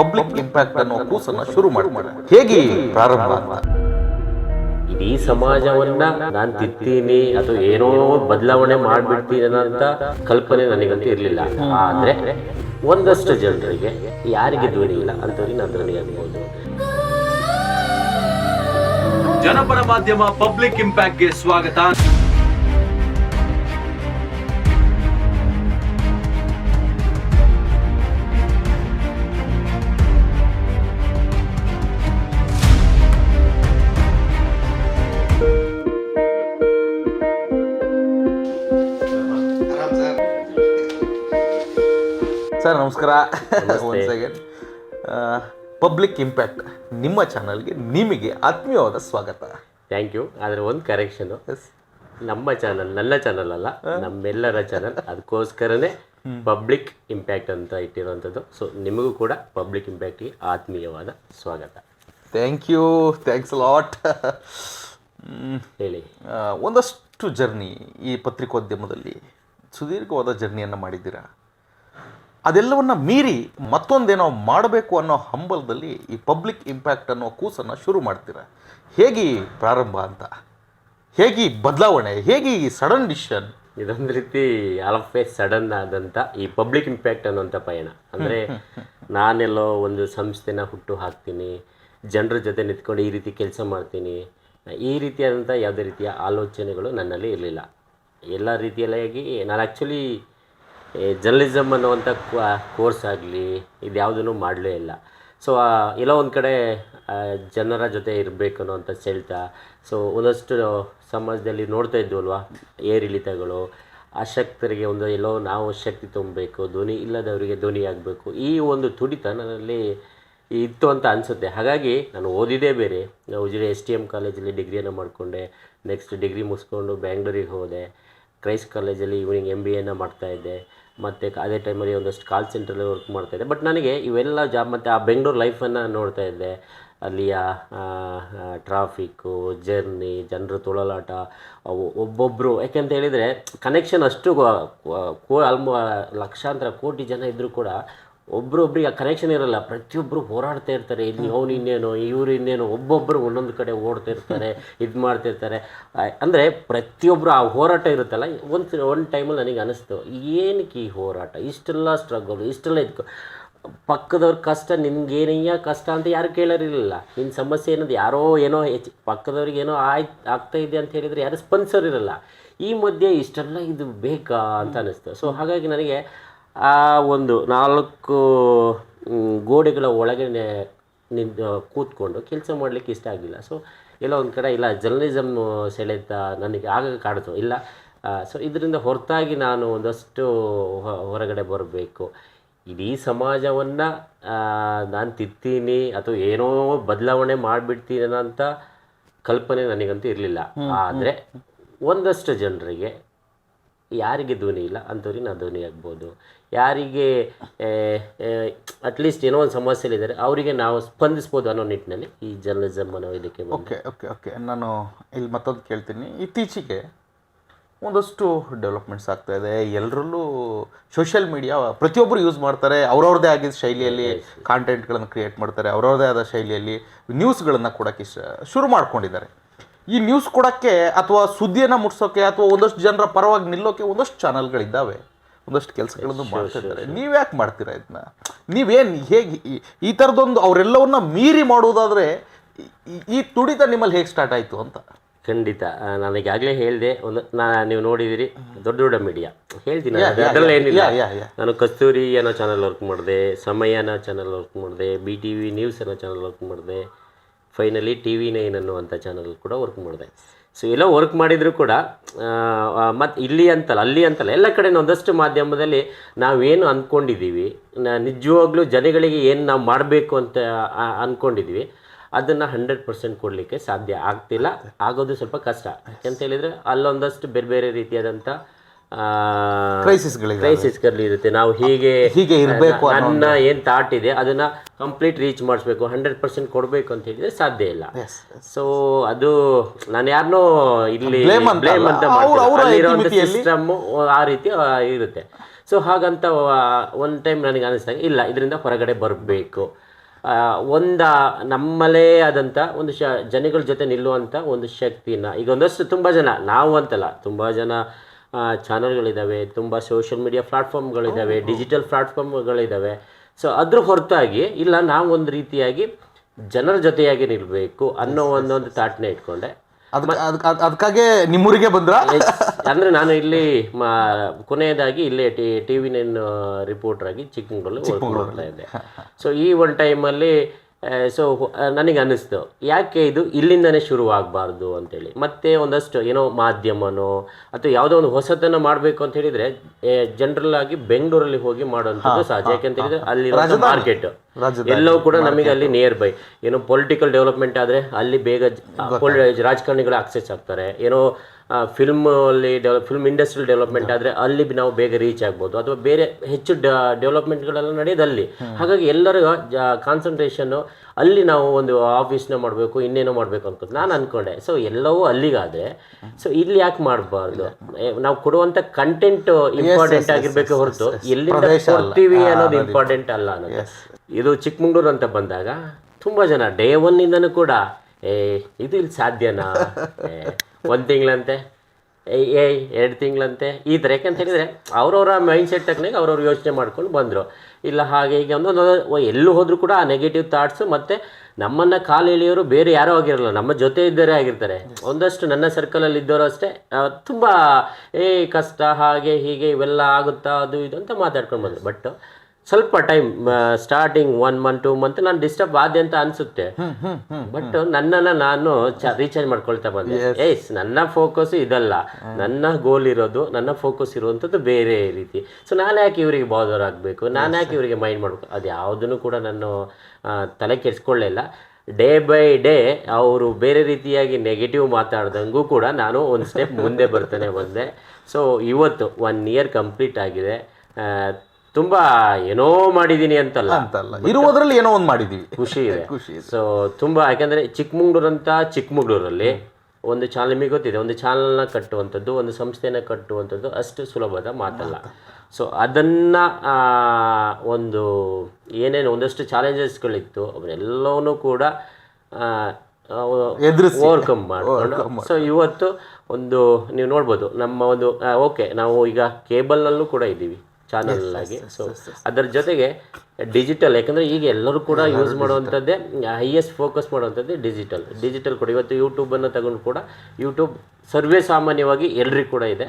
Public impact ಅನ್ನೋ ಕೂಸನ್ನ ಶುರು ಮಾಡ್ತಾರೆ ಹೇಗೆ ಪ್ರಾರಂಭ ಅಂತ ಇಡೀ ಸಮಾಜವನ್ನ ನಾನು ತಿತ್ತೀನಿ ಅಥವಾ ಏನೋ ಬದಲಾವಣೆ ಮಾಡ್ಬಿಡ್ತೀನಿ ಅಂತ ಕಲ್ಪನೆ ನನಗಂತೂ ಇರಲಿಲ್ಲ. ಆದ್ರೆ ಒಂದಷ್ಟು ಜನರಿಗೆ ಯಾರಿಗೆ ಧ್ವನಿ ಇಲ್ಲ ಅಂಥವ್ರಿಗೆ ನಾನು ಧ್ವನಿ ಅನ್ಬೋದು ಜನಪರ ಮಾಧ್ಯಮ ಪಬ್ಲಿಕ್ ಇಂಪ್ಯಾಕ್ಟ್ಗೆ ಸ್ವಾಗತ. ನಮಸ್ಕಾರ ಒನ್ ಸೆಕೆಂಡ್ ಪಬ್ಲಿಕ್ ಇಂಪ್ಯಾಕ್ಟ್ ನಿಮ್ಮ ಚಾನಲ್ಗೆ ನಿಮಗೆ ಆತ್ಮೀಯವಾದ ಸ್ವಾಗತ. ಥ್ಯಾಂಕ್ ಯು ಆದರೆ ಒಂದು ಕರೆಕ್ಷನು ನಮ್ಮ ಚಾನಲ್ ನನ್ನ ಚಾನಲ್ ಅಲ್ಲ ನಮ್ಮೆಲ್ಲರ ಚಾನಲ್ ಅದಕ್ಕೋಸ್ಕರನೇ ಪಬ್ಲಿಕ್ ಇಂಪ್ಯಾಕ್ಟ್ ಅಂತ ಇಟ್ಟಿರುವಂಥದ್ದು. ಸೊ ನಿಮಗೂ ಕೂಡ ಪಬ್ಲಿಕ್ ಇಂಪ್ಯಾಕ್ಟ್ಗೆ ಆತ್ಮೀಯವಾದ ಸ್ವಾಗತ. ಥ್ಯಾಂಕ್ ಯು ಥ್ಯಾಂಕ್ಸ್ ಲಾಟ್ ಹೇಳಿ. ಒಂದಷ್ಟು ಜರ್ನಿ ಈ ಪತ್ರಿಕೋದ್ಯಮದಲ್ಲಿ ಸುದೀರ್ಘವಾದ ಜರ್ನಿಯನ್ನು ಮಾಡಿದ್ದೀರಾ? ಅದೆಲ್ಲವನ್ನ ಮೀರಿ ಮತ್ತೊಂದೇನೋ ಮಾಡಬೇಕು ಅನ್ನೋ ಹಂಬಲದಲ್ಲಿ ಈ ಪಬ್ಲಿಕ್ ಇಂಪ್ಯಾಕ್ಟ್ ಅನ್ನೋ ಕೂಸನ್ನು ಶುರು ಮಾಡ್ತೀರಾ. ಹೇಗೆ ಪ್ರಾರಂಭ ಅಂತ? ಹೇಗೆ ಬದಲಾವಣೆ? ಹೇಗೆ ಈ ಸಡನ್ ಡಿಸಿಷನ್ ಇದೊಂದು ರೀತಿ ಆಲ್ಫೇ ಸಡನ್ ಆದಂಥ ಈ ಪಬ್ಲಿಕ್ ಇಂಪ್ಯಾಕ್ಟ್ ಅನ್ನೋಂಥ ಪಯಣ. ಅಂದರೆ ನಾನೆಲ್ಲೋ ಒಂದು ಸಂಸ್ಥೆನ ಹುಟ್ಟು ಹಾಕ್ತೀನಿ ಜನರ ಜೊತೆ ನಿಂತ್ಕೊಂಡು ಈ ರೀತಿ ಕೆಲಸ ಮಾಡ್ತೀನಿ ಈ ರೀತಿಯಾದಂಥ ಯಾವುದೇ ರೀತಿಯ ಆಲೋಚನೆಗಳು ನನ್ನಲ್ಲಿ ಇರಲಿಲ್ಲ. ಎಲ್ಲ ರೀತಿಯಲ್ಲಾಗಿ ನಾನು ಆ್ಯಕ್ಚುಲಿ ಜರ್ನಲಿಸಮ್ ಅನ್ನುವಂಥ ಕೋರ್ಸ್ ಆಗಲಿ, ಇದು ಯಾವುದನ್ನು ಮಾಡಲೇ ಇಲ್ಲ. ಸೊ ಎಲ್ಲೋ ಒಂದು ಕಡೆ ಜನರ ಜೊತೆ ಇರಬೇಕು ಅನ್ನೋವಂಥ ಸೆಳ್ತ. ಸೊ ಒಂದಷ್ಟು ಸಮಾಜದಲ್ಲಿ ನೋಡ್ತಾ ಇದ್ವಲ್ವಾ, ಏರಿಳಿತಗಳು, ಅಶಕ್ತರಿಗೆ ಒಂದು ಎಲ್ಲೋ ನಾವು ಶಕ್ತಿ ತುಂಬಬೇಕು, ಧ್ವನಿ ಇಲ್ಲದವರಿಗೆ ಧ್ವನಿ ಆಗಬೇಕು, ಈ ಒಂದು ತುಡಿತ ನನ್ನಲ್ಲಿ ಇತ್ತು ಅಂತ ಅನಿಸುತ್ತೆ. ಹಾಗಾಗಿ ನಾನು ಓದಿದ್ದೇ ಬೇರೆ. ಉಜಿರೆ ಎಸ್ ಟಿ ಎಂ ಕಾಲೇಜಲ್ಲಿ ಡಿಗ್ರಿಯನ್ನು ಮಾಡಿಕೊಂಡೆ ನೆಕ್ಸ್ಟ್ ಡಿಗ್ರಿ ಮುಗಿಸ್ಕೊಂಡು ಬ್ಯಾಂಗ್ಳೂರಿಗೆ ಹೋದೆ, ಕ್ರೈಸ್ಟ್ ಕಾಲೇಜಲ್ಲಿ ಈವ್ನಿಂಗ್ ಎಂ ಬಿ ಎನ ಮಾಡ್ತಾಯಿದ್ದೆ ಮತ್ತು ಅದೇ ಟೈಮಲ್ಲಿ ಒಂದಷ್ಟು ಕಾಲ್ ಸೆಂಟ್ರಲ್ಲಿ ವರ್ಕ್ ಮಾಡ್ತಾ ಇದ್ದೆ. ಬಟ್ ನನಗೆ ಇವೆಲ್ಲ ಜಾಬ್ ಮತ್ತು ಆ ಬೆಂಗಳೂರು ಲೈಫನ್ನು ನೋಡ್ತಾ ಇದ್ದೆ. ಅಲ್ಲಿಯ ಟ್ರಾಫಿಕ್ಕು ಜರ್ನಿ ಜನರ ತೊಳಲಾಟ, ಅವು ಒಬ್ಬೊಬ್ಬರು ಯಾಕೆಂತ ಹೇಳಿದರೆ ಕನೆಕ್ಷನ್ ಅಷ್ಟು ಕೋ ಆಲ್ಮೋ ಲಕ್ಷಾಂತರ ಕೋಟಿ ಜನ ಇದ್ದರೂ ಕೂಡ ಒಬ್ರೊಬ್ರಿಗೆ ಆ ಕನೆಕ್ಷನ್ ಇರಲ್ಲ. ಪ್ರತಿಯೊಬ್ಬರು ಹೋರಾಡ್ತಾ ಇರ್ತಾರೆ. ಇಲ್ಲಿ ಅವ್ನು ಇನ್ನೇನು ಇವ್ರು ಇನ್ನೇನು ಒಬ್ಬೊಬ್ಬರು ಒಂದೊಂದು ಕಡೆ ಓಡ್ತಾ ಇರ್ತಾರೆ ಇದು ಮಾಡ್ತಿರ್ತಾರೆ ಅಂದರೆ ಪ್ರತಿಯೊಬ್ಬರು ಆ ಹೋರಾಟ ಇರುತ್ತಲ್ಲ ಒಂದು ಒಂದು ಟೈಮಲ್ಲಿ ನನಗೆ ಅನಿಸ್ತು ಏನಕ್ಕೆ ಈ ಹೋರಾಟ? ಇಷ್ಟೆಲ್ಲ ಸ್ಟ್ರಗಲ್ ಇಷ್ಟೆಲ್ಲ ಇದಕ್ಕೆ ಪಕ್ಕದವ್ರ ಕಷ್ಟ ನಿನ್ಗೇನಯ್ಯ ಕಷ್ಟ ಅಂತ ಯಾರು ಕೇಳೋರಿರಲಿಲ್ಲ. ನಿನ್ನ ಸಮಸ್ಯೆ ಏನದು? ಯಾರೋ ಏನೋ ಹೆಚ್ಚು ಪಕ್ಕದವ್ರಿಗೆ ಏನೋ ಆಯ್ತು ಆಗ್ತಾ ಇದೆ ಅಂತ ಹೇಳಿದರೆ ಯಾರು ಸ್ಪನ್ಸರ್ ಇರಲ್ಲ. ಈ ಮಧ್ಯೆ ಇಷ್ಟೆಲ್ಲ ಇದು ಬೇಕಾ ಅಂತ ಅನ್ನಿಸ್ತು ಸೊ ಹಾಗಾಗಿ ನನಗೆ ಆ ಒಂದು ನಾಲ್ಕು ಗೋಡೆಗಳ ಒಳಗಡೆ ನಿಂತು ಕೂತ್ಕೊಂಡು ಕೆಲಸ ಮಾಡಲಿಕ್ಕೆ ಇಷ್ಟ ಆಗಲಿಲ್ಲ ಸೊ ಎಲ್ಲ ಒಂದು ಕಡೆ ಇಲ್ಲ ಜರ್ನಲಿಸಮ್ ಸೆಳೆತ ನನಗೆ ಆಗ ಕಾಡ್ತು ಇಲ್ಲ ಸೊ ಇದರಿಂದ ಹೊರತಾಗಿ ನಾನು ಒಂದಷ್ಟು ಹೊ- ಹೊರಗಡೆ ಬರಬೇಕು. ಇಡೀ ಸಮಾಜವನ್ನು ನಾನು ತಿತ್ತೀನಿ ಅಥವಾ ಏನೋ ಬದಲಾವಣೆ ಮಾಡಿಬಿಡ್ತೀನಿ ಅನ್ನೋಂಥ ಕಲ್ಪನೆ ನನಗಂತೂ ಇರಲಿಲ್ಲ. ಆದರೆ ಒಂದಷ್ಟು ಜನರಿಗೆ ಯಾರಿಗೆ ಧ್ವನಿ ಇಲ್ಲ ಅಂಥವ್ರಿಗೆ ನಾವು ಧ್ವನಿ ಆಗ್ಬೋದು ಯಾರಿಗೆ ಅಟ್ಲೀಸ್ಟ್ ಏನೋ ಒಂದು ಸಮಸ್ಯೆಲಿದ್ದಾರೆ ಅವರಿಗೆ ನಾವು ಸ್ಪಂದಿಸ್ಬೋದು ಅನ್ನೋ ನಿಟ್ಟಿನಲ್ಲಿ ಈ ಜರ್ನಲಿಸಮ್ ಅನ್ನೋ ಇದಕ್ಕೆ ಓಕೆ ಓಕೆ ಓಕೆ ನಾನು ಇಲ್ಲಿ ಮತ್ತೊಂದು ಕೇಳ್ತೀನಿ. ಇತ್ತೀಚೆಗೆ ಒಂದಷ್ಟು ಡೆವಲಪ್ಮೆಂಟ್ಸ್ ಆಗ್ತಾ ಇದೆ. ಎಲ್ಲರಲ್ಲೂ ಸೋಷಿಯಲ್ ಮೀಡಿಯಾ ಪ್ರತಿಯೊಬ್ಬರು ಯೂಸ್ ಮಾಡ್ತಾರೆ. ಅವ್ರವ್ರದೇ ಆಗಿದ್ದ ಶೈಲಿಯಲ್ಲಿ ಕಾಂಟೆಂಟ್ಗಳನ್ನು ಕ್ರಿಯೇಟ್ ಮಾಡ್ತಾರೆ. ಅವ್ರವ್ರದೇ ಆದ ಶೈಲಿಯಲ್ಲಿ ನ್ಯೂಸ್ಗಳನ್ನು ಕೊಡೋಕ್ಕೆ ಶುರು ಮಾಡ್ಕೊಂಡಿದ್ದಾರೆ. ಈ ನ್ಯೂಸ್ ಕೊಡೋಕ್ಕೆ ಅಥವಾ ಸುದ್ದಿಯನ್ನು ಮುಟ್ಸೋಕ್ಕೆ ಅಥವಾ ಒಂದಷ್ಟು ಜನರ ಪರವಾಗಿ ನಿಲ್ಲೋಕ್ಕೆ ಒಂದಷ್ಟು ಚಾನಲ್ಗಳಿದ್ದಾವೆ ಒಂದಷ್ಟು ಕೆಲಸಗಳನ್ನು ಮಾಡ್ತಾ ಇದ್ದಾರೆ. ನೀವು ಯಾಕೆ ಮಾಡ್ತೀರಾ ಇದನ್ನ ನೀವೇನು ಹೇಗೆ ಈ- ಥರದೊಂದು ಅವರೆಲ್ಲವನ್ನ ಮೀರಿ ಮಾಡುವುದಾದರೆ ಈ- ತುಡಿತ ನಿಮ್ಮಲ್ಲಿ ಹೇಗೆ ಸ್ಟಾರ್ಟ್ ಆಯಿತು ಅಂತ? ಖಂಡಿತ. ನನಗಾಗಲೇ ನಾನು ಈಗಾಗಲೇ ಹೇಳಿದೆ ಒಂದು ನಾ ನೀವು ನೋಡಿದಿರಿ ದೊಡ್ಡ ದೊಡ್ಡ ಮೀಡಿಯಾ ಹೇಳ್ತೀನಿ ಅದು- ಅದರಲ್ಲಿ ಏನಿಲ್ಲ ನಾನು ಕಸ್ತೂರಿ ಅನ್ನೋ ಚಾನಲ್ ವರ್ಕ್ ಮಾಡಿದೆ ಸಮಯ ಅನ್ನೋ ಚಾನಲ್ ವರ್ಕ್ ಮಾಡಿದೆ ಬಿ ಟಿ ವಿ ನ್ಯೂಸ್ ಅನ್ನೋ ಚಾನಲ್ ವರ್ಕ್ ಮಾಡಿದೆ ಫೈನಲಿ ಟಿ ವಿ ನೈನ್ ಅನ್ನುವಂಥ ಚಾನಲ್ ಕೂಡ ವರ್ಕ್ ಮಾಡಿದೆ. ಸೊ ಎಲ್ಲ ವರ್ಕ್ ಮಾಡಿದರೂ ಕೂಡ ಮತ್ತು ಇಲ್ಲಿ ಅಂತಲ್ಲ ಅಲ್ಲಿ ಅಂತಲ್ಲ ಎಲ್ಲ ಕಡೆ ಒಂದಷ್ಟು ಮಾಧ್ಯಮದಲ್ಲಿ ನಾವೇನು ಅಂದ್ಕೊಂಡಿದ್ದೀವಿ ನಿಜವಾಗ್ಲೂ ಜನಗಳಿಗೆ ಏನು ನಾವು ಮಾಡಬೇಕು ಅಂತ ಅಂದ್ಕೊಂಡಿದ್ದೀವಿ ಅದನ್ನು ಹಂಡ್ರೆಡ್ ಪರ್ಸೆಂಟ್ ಕೊಡಲಿಕ್ಕೆ ಸಾಧ್ಯ ಆಗ್ತಿಲ್ಲ ಆಗೋದು ಸ್ವಲ್ಪ ಕಷ್ಟ. ಯಾಕೆಂತ ಹೇಳಿದರೆ ಅಲ್ಲೊಂದಷ್ಟು ಬೇರೆ ಬೇರೆ ರೀತಿಯಾದಂಥ ಕ್ರೈಸಿಸ್ಗಳು ಇರುತ್ತೆ. ನಾವು ಹೀಗೆ ಹೀಗೆ ಇರಬೇಕು ಅನ್ನ ನನ್ನ ಏನು ಥಾಟ್ ಇದೆ ಅದನ್ನ ಕಂಪ್ಲೀಟ್ ರೀಚ್ ಮಾಡಿಸ್ಬೇಕು ಹಂಡ್ರೆಡ್ ಪರ್ಸೆಂಟ್ ಕೊಡಬೇಕು ಅಂತ ಹೇಳಿದ್ರೆ ಸಾಧ್ಯ ಇಲ್ಲ. ಸೊ ಅದು ನಾನು ಯಾರನ್ನೋ ಇಲ್ಲಿ ಅಂತ ಸಿಸ್ಟಮ್ ಆ ರೀತಿ ಇರುತ್ತೆ. ಸೊ ಹಾಗಂತ ಒಂದು ಟೈಮ್ ನನಗೆ ಅನಿಸ್ದಾಗ ಇಲ್ಲ ಇದರಿಂದ ಹೊರಗಡೆ ಬರಬೇಕು. ಒಂದ ನಮ್ಮಲ್ಲೇ ಆದಂಥ ಒಂದು ಶ ಜನಗಳ ಜೊತೆ ನಿಲ್ಲುವಂಥ ಒಂದು ಶಕ್ತಿನ ಈಗ ಒಂದಷ್ಟು ತುಂಬಾ ಜನ ನಾವು ಅಂತಲ್ಲ ತುಂಬಾ ಜನ ಚಾನಲ್ಗಳಿದ್ದಾವೆ ತುಂಬ ಸೋಷಿಯಲ್ ಮೀಡಿಯಾ ಪ್ಲಾಟ್ಫಾರ್ಮ್ಗಳಿದ್ದಾವೆ ಡಿಜಿಟಲ್ ಪ್ಲಾಟ್ಫಾರ್ಮ್ಗಳಿದ್ದಾವೆ ಸೊ ಅದ್ರ ಹೊರತಾಗಿ ಇಲ್ಲ ನಾವು ಒಂದು ರೀತಿಯಾಗಿ ಜನರ ಜೊತೆಯಾಗಿ ನಿಲ್ಲಬೇಕು ಅನ್ನೋ ಒಂದೊಂದು ತಾಟ್ನೆ ಇಟ್ಕೊಂಡೆ. ಅದಕ್ಕೆ ಅದಕ್ಕೆ ಅದಕ್ಕಾಗೆ ನಿಮ್ಮೂರಿಗೆ ಬಂದ್ರ? ಅಂದ್ರೆ ನಾನು ಇಲ್ಲಿ ಕೊನೆಯದಾಗಿ ಇಲ್ಲೇ T T V nine reporter ಆಗಿ ಮಾಡ್ತಾ ಇದ್ದೆ. ಸೊ ಈ ಒನ್ ಟೈಮಲ್ಲಿ ಸೊ ನನಗೆ ಅನ್ನಿಸ್ತು. ಯಾಕೆ ಇದು ಇಲ್ಲಿಂದನೇ ಶುರು ಆಗಬಾರ್ದು ಅಂತೇಳಿ. ಮತ್ತೆ ಒಂದಷ್ಟು ಏನೋ ಮಾಧ್ಯಮನೋ ಅಥವಾ ಯಾವುದೋ ಒಂದು ಹೊಸತನ್ನು ಮಾಡಬೇಕು ಅಂತ ಹೇಳಿದ್ರೆ ಜನರಲ್ ಆಗಿ ಬೆಂಗಳೂರಲ್ಲಿ ಹೋಗಿ ಮಾಡುವಂಥದ್ದು ಸಹಜ ಯಾಕೆ ಅಂತ ಹೇಳಿದ್ರೆ ಅಲ್ಲಿ ಮಾರ್ಕೆಟ್ ಎಲ್ಲವೂ ಕೂಡ ನಮಗೆ ಅಲ್ಲಿ ನಿಯರ್ ಬೈ ಏನೋ ಪೊಲಿಟಿಕಲ್ ಡೆವಲಪ್ಮೆಂಟ್ ಆದರೆ ಅಲ್ಲಿ ಬೇಗ ರಾಜಕಾರಣಿಗಳು ಆಕ್ಸೆಸ್ ಆಗ್ತಾರೆ. ಏನೋ ಫಿಲ್ಮ್ ಅಲ್ಲಿ ಡೆವಲಪ್ ಫಿಲ್ಮ್ ಇಂಡಸ್ಟ್ರಿಯಲ್ ಡೆವಲಪ್ಮೆಂಟ್ ಆದರೆ ಅಲ್ಲಿ ಬಿ ನಾವು ಬೇಗ ರೀಚ್ ಆಗ್ಬೋದು. ಅಥವಾ ಬೇರೆ ಹೆಚ್ಚು ಡೆವಲಪ್ಮೆಂಟ್ಗಳೆಲ್ಲ ನಡೆಯೋದು ಅಲ್ಲಿ ಹಾಗಾಗಿ ಎಲ್ಲರ ಕಾನ್ಸಂಟ್ರೇಷನ್ನು ಅಲ್ಲಿ ನಾವು ಒಂದು ಆಫೀಸ್ನ ಮಾಡಬೇಕು ಇನ್ನೇನೋ ಮಾಡಬೇಕು ಅಂತ ನಾನು ಅನ್ಕೊಂಡೆ. ಸೊ ಎಲ್ಲವೂ ಅಲ್ಲಿಗಾದ್ರೆ. ಸೊ ಇಲ್ಲಿ ಯಾಕೆ ಮಾಡಬಾರ್ದು? ನಾವು ಕೊಡುವಂಥ ಕಂಟೆಂಟ್ ಇಂಪಾರ್ಟೆಂಟ್ ಆಗಿರ್ಬೇಕು ಹೊರತು ಎಲ್ಲಿಂದ ಕೊಡ್ತೀವಿ ಅನ್ನೋದು ಇಂಪಾರ್ಟೆಂಟ್ ಅಲ್ಲ ಅನ್ನೋದು. ಇದು ಚಿಕ್ಕಮಂಗ್ಳೂರು ಅಂತ ಬಂದಾಗ ತುಂಬ ಜನ ಡೇ ಒನ್ನಿಂದನೂ ಕೂಡ ಏ ಇದು ಇಲ್ಲಿ ಸಾಧ್ಯನಾ? ಒಂದ್ ತಿಂಗಳಂತೆ. ಏಯ್ ಎರಡು ತಿಂಗಳಂತೆ. ಈ ಥರ ಯಾಕಂತ ಹೇಳಿದರೆ ಅವ್ರವ್ರ ಮೈಂಡ್ ಸೆಟ್ ತಕ್ಕನಾಗ ಅವ್ರವ್ರು ಯೋಚನೆ ಮಾಡ್ಕೊಂಡು ಬಂದರು. ಇಲ್ಲ, ಹಾಗೆ ಹೀಗೆ ಒಂದೊಂದು ಎಲ್ಲೂ ಹೋದರೂ ಕೂಡ ಆ ನೆಗೆಟಿವ್ ಥಾಟ್ಸು ಮತ್ತು ನಮ್ಮನ್ನು ಕಾಲು ಎಳೆಯೋರು ಬೇರೆ ಯಾರೋ ಆಗಿರಲ್ಲ, ನಮ್ಮ ಜೊತೆ ಇದ್ದವರೇ ಆಗಿರ್ತಾರೆ. ಒಂದಷ್ಟು ನನ್ನ ಸರ್ಕಲಲ್ಲಿ ಇದ್ದವರು ಅಷ್ಟೇ ತುಂಬ ಏ ಕಷ್ಟ, ಹಾಗೆ ಹೀಗೆ ಇವೆಲ್ಲ ಆಗುತ್ತಾ, ಅದು ಇದು ಅಂತ ಮಾತಾಡ್ಕೊಂಡು ಬಂದರು. ಬಟ್ ಸ್ವಲ್ಪ time starting one month two month ನಾನು ಡಿಸ್ಟರ್ಬ್ ಆದೆ ಅಂತ ಅನ್ಸುತ್ತೆ. ಬಟ್ ನನ್ನನ್ನು ನಾನು ರೀಚಾರ್ಜ್ ಮಾಡ್ಕೊಳ್ತಾ ಬಂದೆ. ಎಸ್ ನನ್ನ ಫೋಕಸ್ ಇದಲ್ಲ. ನನ್ನ ಗೋಲ್ ಇರೋದು ನನ್ನ ಫೋಕಸ್ ಇರುವಂಥದ್ದು ಬೇರೆ ರೀತಿ. ಸೊ ನಾನು ಯಾಕೆ ಇವರಿಗೆ ಬಾದರ್ ಆಗಬೇಕು? ನಾನು ಯಾಕೆ ಇವರಿಗೆ ಮೈಂಡ್ ಮಾಡಬೇಕು? ಅದು ಯಾವುದನ್ನು ಕೂಡ ನಾನು ತಲೆ ಕೆಡಿಸ್ಕೊಳ್ಳಿಲ್ಲ ಡೇ ಬೈ ಡೇ ಅವರು ಬೇರೆ ರೀತಿಯಾಗಿ ನೆಗೆಟಿವ್ ಮಾತಾಡ್ದಂಗೂ ಕೂಡ ನಾನು ಒಂದು ಸ್ಟೆಪ್ ಮುಂದೆ ಬರ್ತಾನೆ ಬಂದೆ. ಸೊ ಇವತ್ತು ಒನ್ ಇಯರ್ ಕಂಪ್ಲೀಟ್ ಆಗಿದೆ. ತುಂಬ ಏನೋ ಮಾಡಿದೀನಿ ಅಂತಲ್ಲ. ಅಂತಲ್ಲ. ಇರುವುದ್ರಲ್ಲಿ ಏನೋ ಒಂದು ಮಾಡಿದೀವಿ. ಖುಷಿ ಇದೆ. ಸೊ ತುಂಬಾ ಯಾಕಂದ್ರೆ ಚಿಕ್ಕಮಂಗ್ಳೂರ್ ಅಂತ ಚಿಕ್ಕಮಂಗ್ಳೂರಲ್ಲಿ ಒಂದು ಚಾನಲ್ ನಿಮಗೆ ಗೊತ್ತಿದೆ ಒಂದು ಚಾನಲ್ನ ಕಟ್ಟುವಂಥದ್ದು ಒಂದು ಸಂಸ್ಥೆನ ಕಟ್ಟುವಂಥದ್ದು ಅಷ್ಟು ಸುಲಭದ ಮಾತಲ್ಲ. ಸೊ ಅದನ್ನ ಒಂದು ಏನೇನು ಒಂದಷ್ಟು ಚಾಲೆಂಜಸ್ಗಳಿತ್ತು ಅವನ್ನೆಲ್ಲವನ್ನೂ ಕೂಡ. ಓವರ್ಕಮ್ ಮಾಡಿಕೊಂಡು. ಸೊ ಇವತ್ತು ಒಂದು ನೀವು ನೋಡ್ಬೋದು ನಮ್ಮ ಒಂದು ಓಕೆ ನಾವು ಈಗ ಕೇಬಲ್ನಲ್ಲೂ ಕೂಡ ಇದ್ದೀವಿ. ಚಾನಲ್ ಆಗಿ. ಸೊ ಅದರ ಜೊತೆಗೆ ಡಿಜಿಟಲ್ ಯಾಕಂದ್ರೆ ಈಗ ಎಲ್ಲರೂ ಕೂಡ ಯೂಸ್ ಮಾಡುವಂಥದ್ದೇ ಹೈಯೆಸ್ಟ್ ಫೋಕಸ್ ಮಾಡುವಂಥದ್ದೇ ಡಿಜಿಟಲ್ ಡಿಜಿಟಲ್ ಕೂಡ ಇವತ್ತು ಯೂಟ್ಯೂಬನ್ನು ತಗೊಂಡು ಕೂಡ ಯೂಟ್ಯೂಬ್ ಸರ್ವೇ ಸಾಮಾನ್ಯವಾಗಿ ಎಲ್ರಿಗೂ ಕೂಡ ಇದೆ.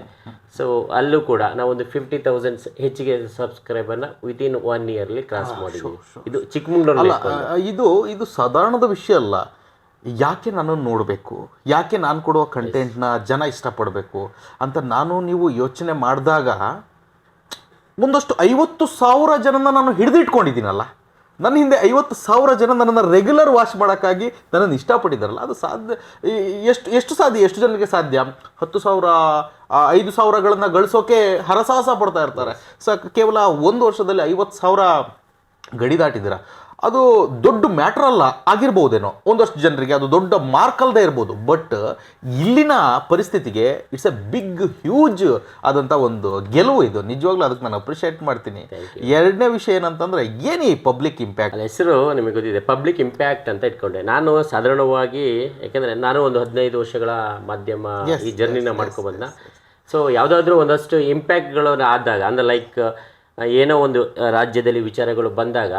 ಸೊ ಅಲ್ಲೂ ಕೂಡ ನಾವು ಒಂದು ಫಿಫ್ಟಿ ತೌಸಂಡ್ ಹೆಚ್ಚಿಗೆ ಸಬ್ಸ್ಕ್ರೈಬರ್ನ ವಿತಿನ್ ಒನ್ ಇಯರ್ಲಿ ಕ್ರಾಸ್ ಮಾಡಿದ್ದೀವಿ. ಇದು ಚಿಕ್ಕಮಂಗ್ಳೂರಲ್ಲಿ ಇದು ಇದು ಸಾಧಾರಣದ ವಿಷಯ ಅಲ್ಲ. ಯಾಕೆ ನಾನು ನೋಡಬೇಕು? ಯಾಕೆ ನಾನು ಕೊಡುವ ಕಂಟೆಂಟ್ನ ಜನ ಇಷ್ಟಪಡಬೇಕು? ಅಂತ ನಾನು ನೀವು ಯೋಚನೆ ಮಾಡಿದಾಗ ಒಂದಷ್ಟು ಐವತ್ತು ಸಾವಿರ ಜನನ ನಾನು ಹಿಡಿದಿಟ್ಕೊಂಡಿದ್ದೀನಲ್ಲ. ನನ್ನ ಹಿಂದೆ ಐವತ್ತು ಸಾವಿರ ಜನ ನನ್ನನ್ನು ರೆಗ್ಯುಲರ್ ವಾಶ್ ಮಾಡೋಕ್ಕಾಗಿ ನನ್ನನ್ನು ಇಷ್ಟಪಟ್ಟಿದ್ದಾರಲ್ಲ. ಅದು ಸಾಧ್ಯ ಎಷ್ಟು ಎಷ್ಟು ಸಾಧ್ಯ, ಎಷ್ಟು ಜನರಿಗೆ ಸಾಧ್ಯ? ಹತ್ತು ಸಾವಿರ ಐದು ಸಾವಿರಗಳನ್ನು ಗಳಿಸೋಕೆ ಹರಸಾಹಸ ಪಡ್ತಾ ಇರ್ತಾರೆ. ಸ, ಕೇವಲ ಒಂದು ವರ್ಷದಲ್ಲಿ ಐವತ್ತು ಸಾವಿರ ಗಡಿ ದಾಟಿದ್ದೀರ? ಅದು ದೊಡ್ಡ ಮ್ಯಾಟ್ರ್ ಅಲ್ಲ ಆಗಿರ್ಬೋದೇನೋ. ಒಂದಷ್ಟು ಜನರಿಗೆ ಅದು ದೊಡ್ಡ ಮಾರ್ಕ್ ಅಲ್ಲದೆ ಇರ್ಬೋದು. ಬಟ್ ಇಲ್ಲಿನ ಪರಿಸ್ಥಿತಿಗೆ ಇಟ್ಸ್ ಎ ಬಿಗ್ ಹ್ಯೂಜ್ ಆದಂಥ ಒಂದು ಗೆಲುವು ಇದು. ನಿಜವಾಗ್ಲೂ ಅದಕ್ಕೆ ನಾನು ಅಪ್ರಿಷಿಯೇಟ್ ಮಾಡ್ತೀನಿ. ಎರಡನೇ ವಿಷಯ ಏನಂತಂದ್ರೆ ಏನು ಈ ಪಬ್ಲಿಕ್ ಇಂಪ್ಯಾಕ್ಟ್ ಹೆಸರು ನಿಮಗೆ ಗೊತ್ತಿದೆ. ಪಬ್ಲಿಕ್ ಇಂಪ್ಯಾಕ್ಟ್ ಅಂತ ಇಟ್ಕೊಂಡೆ. ನಾನು ಸಾಧಾರಣವಾಗಿ ಯಾಕೆಂದರೆ ನಾನು ಒಂದು ಹದಿನೈದು ವರ್ಷಗಳ ಮಾಧ್ಯಮ ಈ ಜರ್ನಿನ ಮಾಡ್ಕೊಬಂದ ಸೊ ಯಾವುದಾದ್ರೂ ಒಂದಷ್ಟು ಇಂಪ್ಯಾಕ್ಟ್ಗಳನ್ನು ಆದಾಗ ಅಂದ್ರೆ ಲೈಕ್ ಏನೋ ಒಂದು ರಾಜ್ಯದಲ್ಲಿ ವಿಚಾರಗಳು ಬಂದಾಗ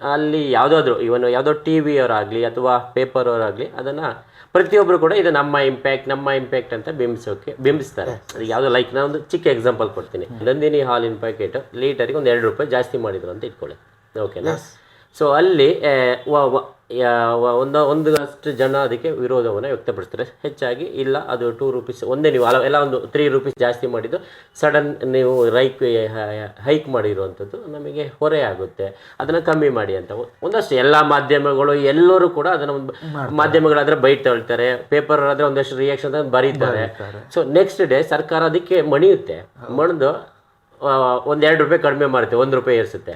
ಅಲ್ಲಿ ಯಾವುದಾದ್ರು ಇವನ್ ಯಾವುದೋ ಟಿ ವಿಯವರಾಗಲಿ ಅಥವಾ ಪೇಪರ್ ಅವರಾಗಲಿ ಅದನ್ನು ಪ್ರತಿಯೊಬ್ಬರು ಕೂಡ ಇದು ನಮ್ಮ ಇಂಪ್ಯಾಕ್ಟ್ ನಮ್ಮ ಇಂಪ್ಯಾಕ್ಟ್ ಅಂತ ಬಿಂಬಿಸೋಕೆ ಬಿಂಬಿಸ್ತಾರೆ. ಅದು ಯಾವುದೋ ಲೈಕ್ ನಾನು ಒಂದು ಚಿಕ್ಕ ಎಕ್ಸಾಂಪಲ್ ಕೊಡ್ತೀನಿ. ನಂದಿನಿ ಹಾಲಿನ ಪ್ಯಾಕೆಟ್ ಲೀಟರಿಗೆ ಒಂದು ಎರಡು ರೂಪಾಯಿ ಜಾಸ್ತಿ ಮಾಡಿದ್ರು ಅಂತ ಇಟ್ಕೊಳ್ಳಿ. ಓಕೆನಾ ಸೊ ಅಲ್ಲಿ ಒಂದು ಒಂದಷ್ಟು ಜನ ಅದಕ್ಕೆ ವಿರೋಧವನ್ನು ವ್ಯಕ್ತಪಡಿಸ್ತಾರೆ. ಹೆಚ್ಚಾಗಿ ಇಲ್ಲ ಅದು ಟೂ ರುಪೀಸ್ ಒಂದೇ ನೀವು ಅಲ್ಲ ಎಲ್ಲ ಒಂದು ತ್ರೀ ರುಪೀಸ್ ಜಾಸ್ತಿ ಮಾಡಿದ್ದು ಸಡನ್ ನೀವು ರೈಕ್ ಹೈಕ್ ಮಾಡಿರುವಂಥದ್ದು ನಮಗೆ ಹೊರೆ ಆಗುತ್ತೆ. ಅದನ್ನು ಕಮ್ಮಿ ಮಾಡಿ ಅಂತ. ಒಂದಷ್ಟು ಎಲ್ಲ ಮಾಧ್ಯಮಗಳು ಎಲ್ಲರೂ ಕೂಡ ಅದನ್ನು ಒಂದು ಮಾಧ್ಯಮಗಳಾದರೆ ಬೈಟ್ ತಗೊಳ್ತಾರೆ ಪೇಪರ್ ಆದರೆ ಒಂದಷ್ಟು ರಿಯಾಕ್ಷನ್ ಬರೀತಾರೆ. ಸೊ ನೆಕ್ಸ್ಟ್ ಡೇ ಸರ್ಕಾರ ಅದಕ್ಕೆ ಮಣಿಯುತ್ತೆ. ಮಣಿದು ಒಂದು ಎರಡು ರೂಪಾಯಿ ಕಡಿಮೆ ಮಾಡುತ್ತೆ ಒಂದು ರೂಪಾಯಿ ಏರಿಸುತ್ತೆ.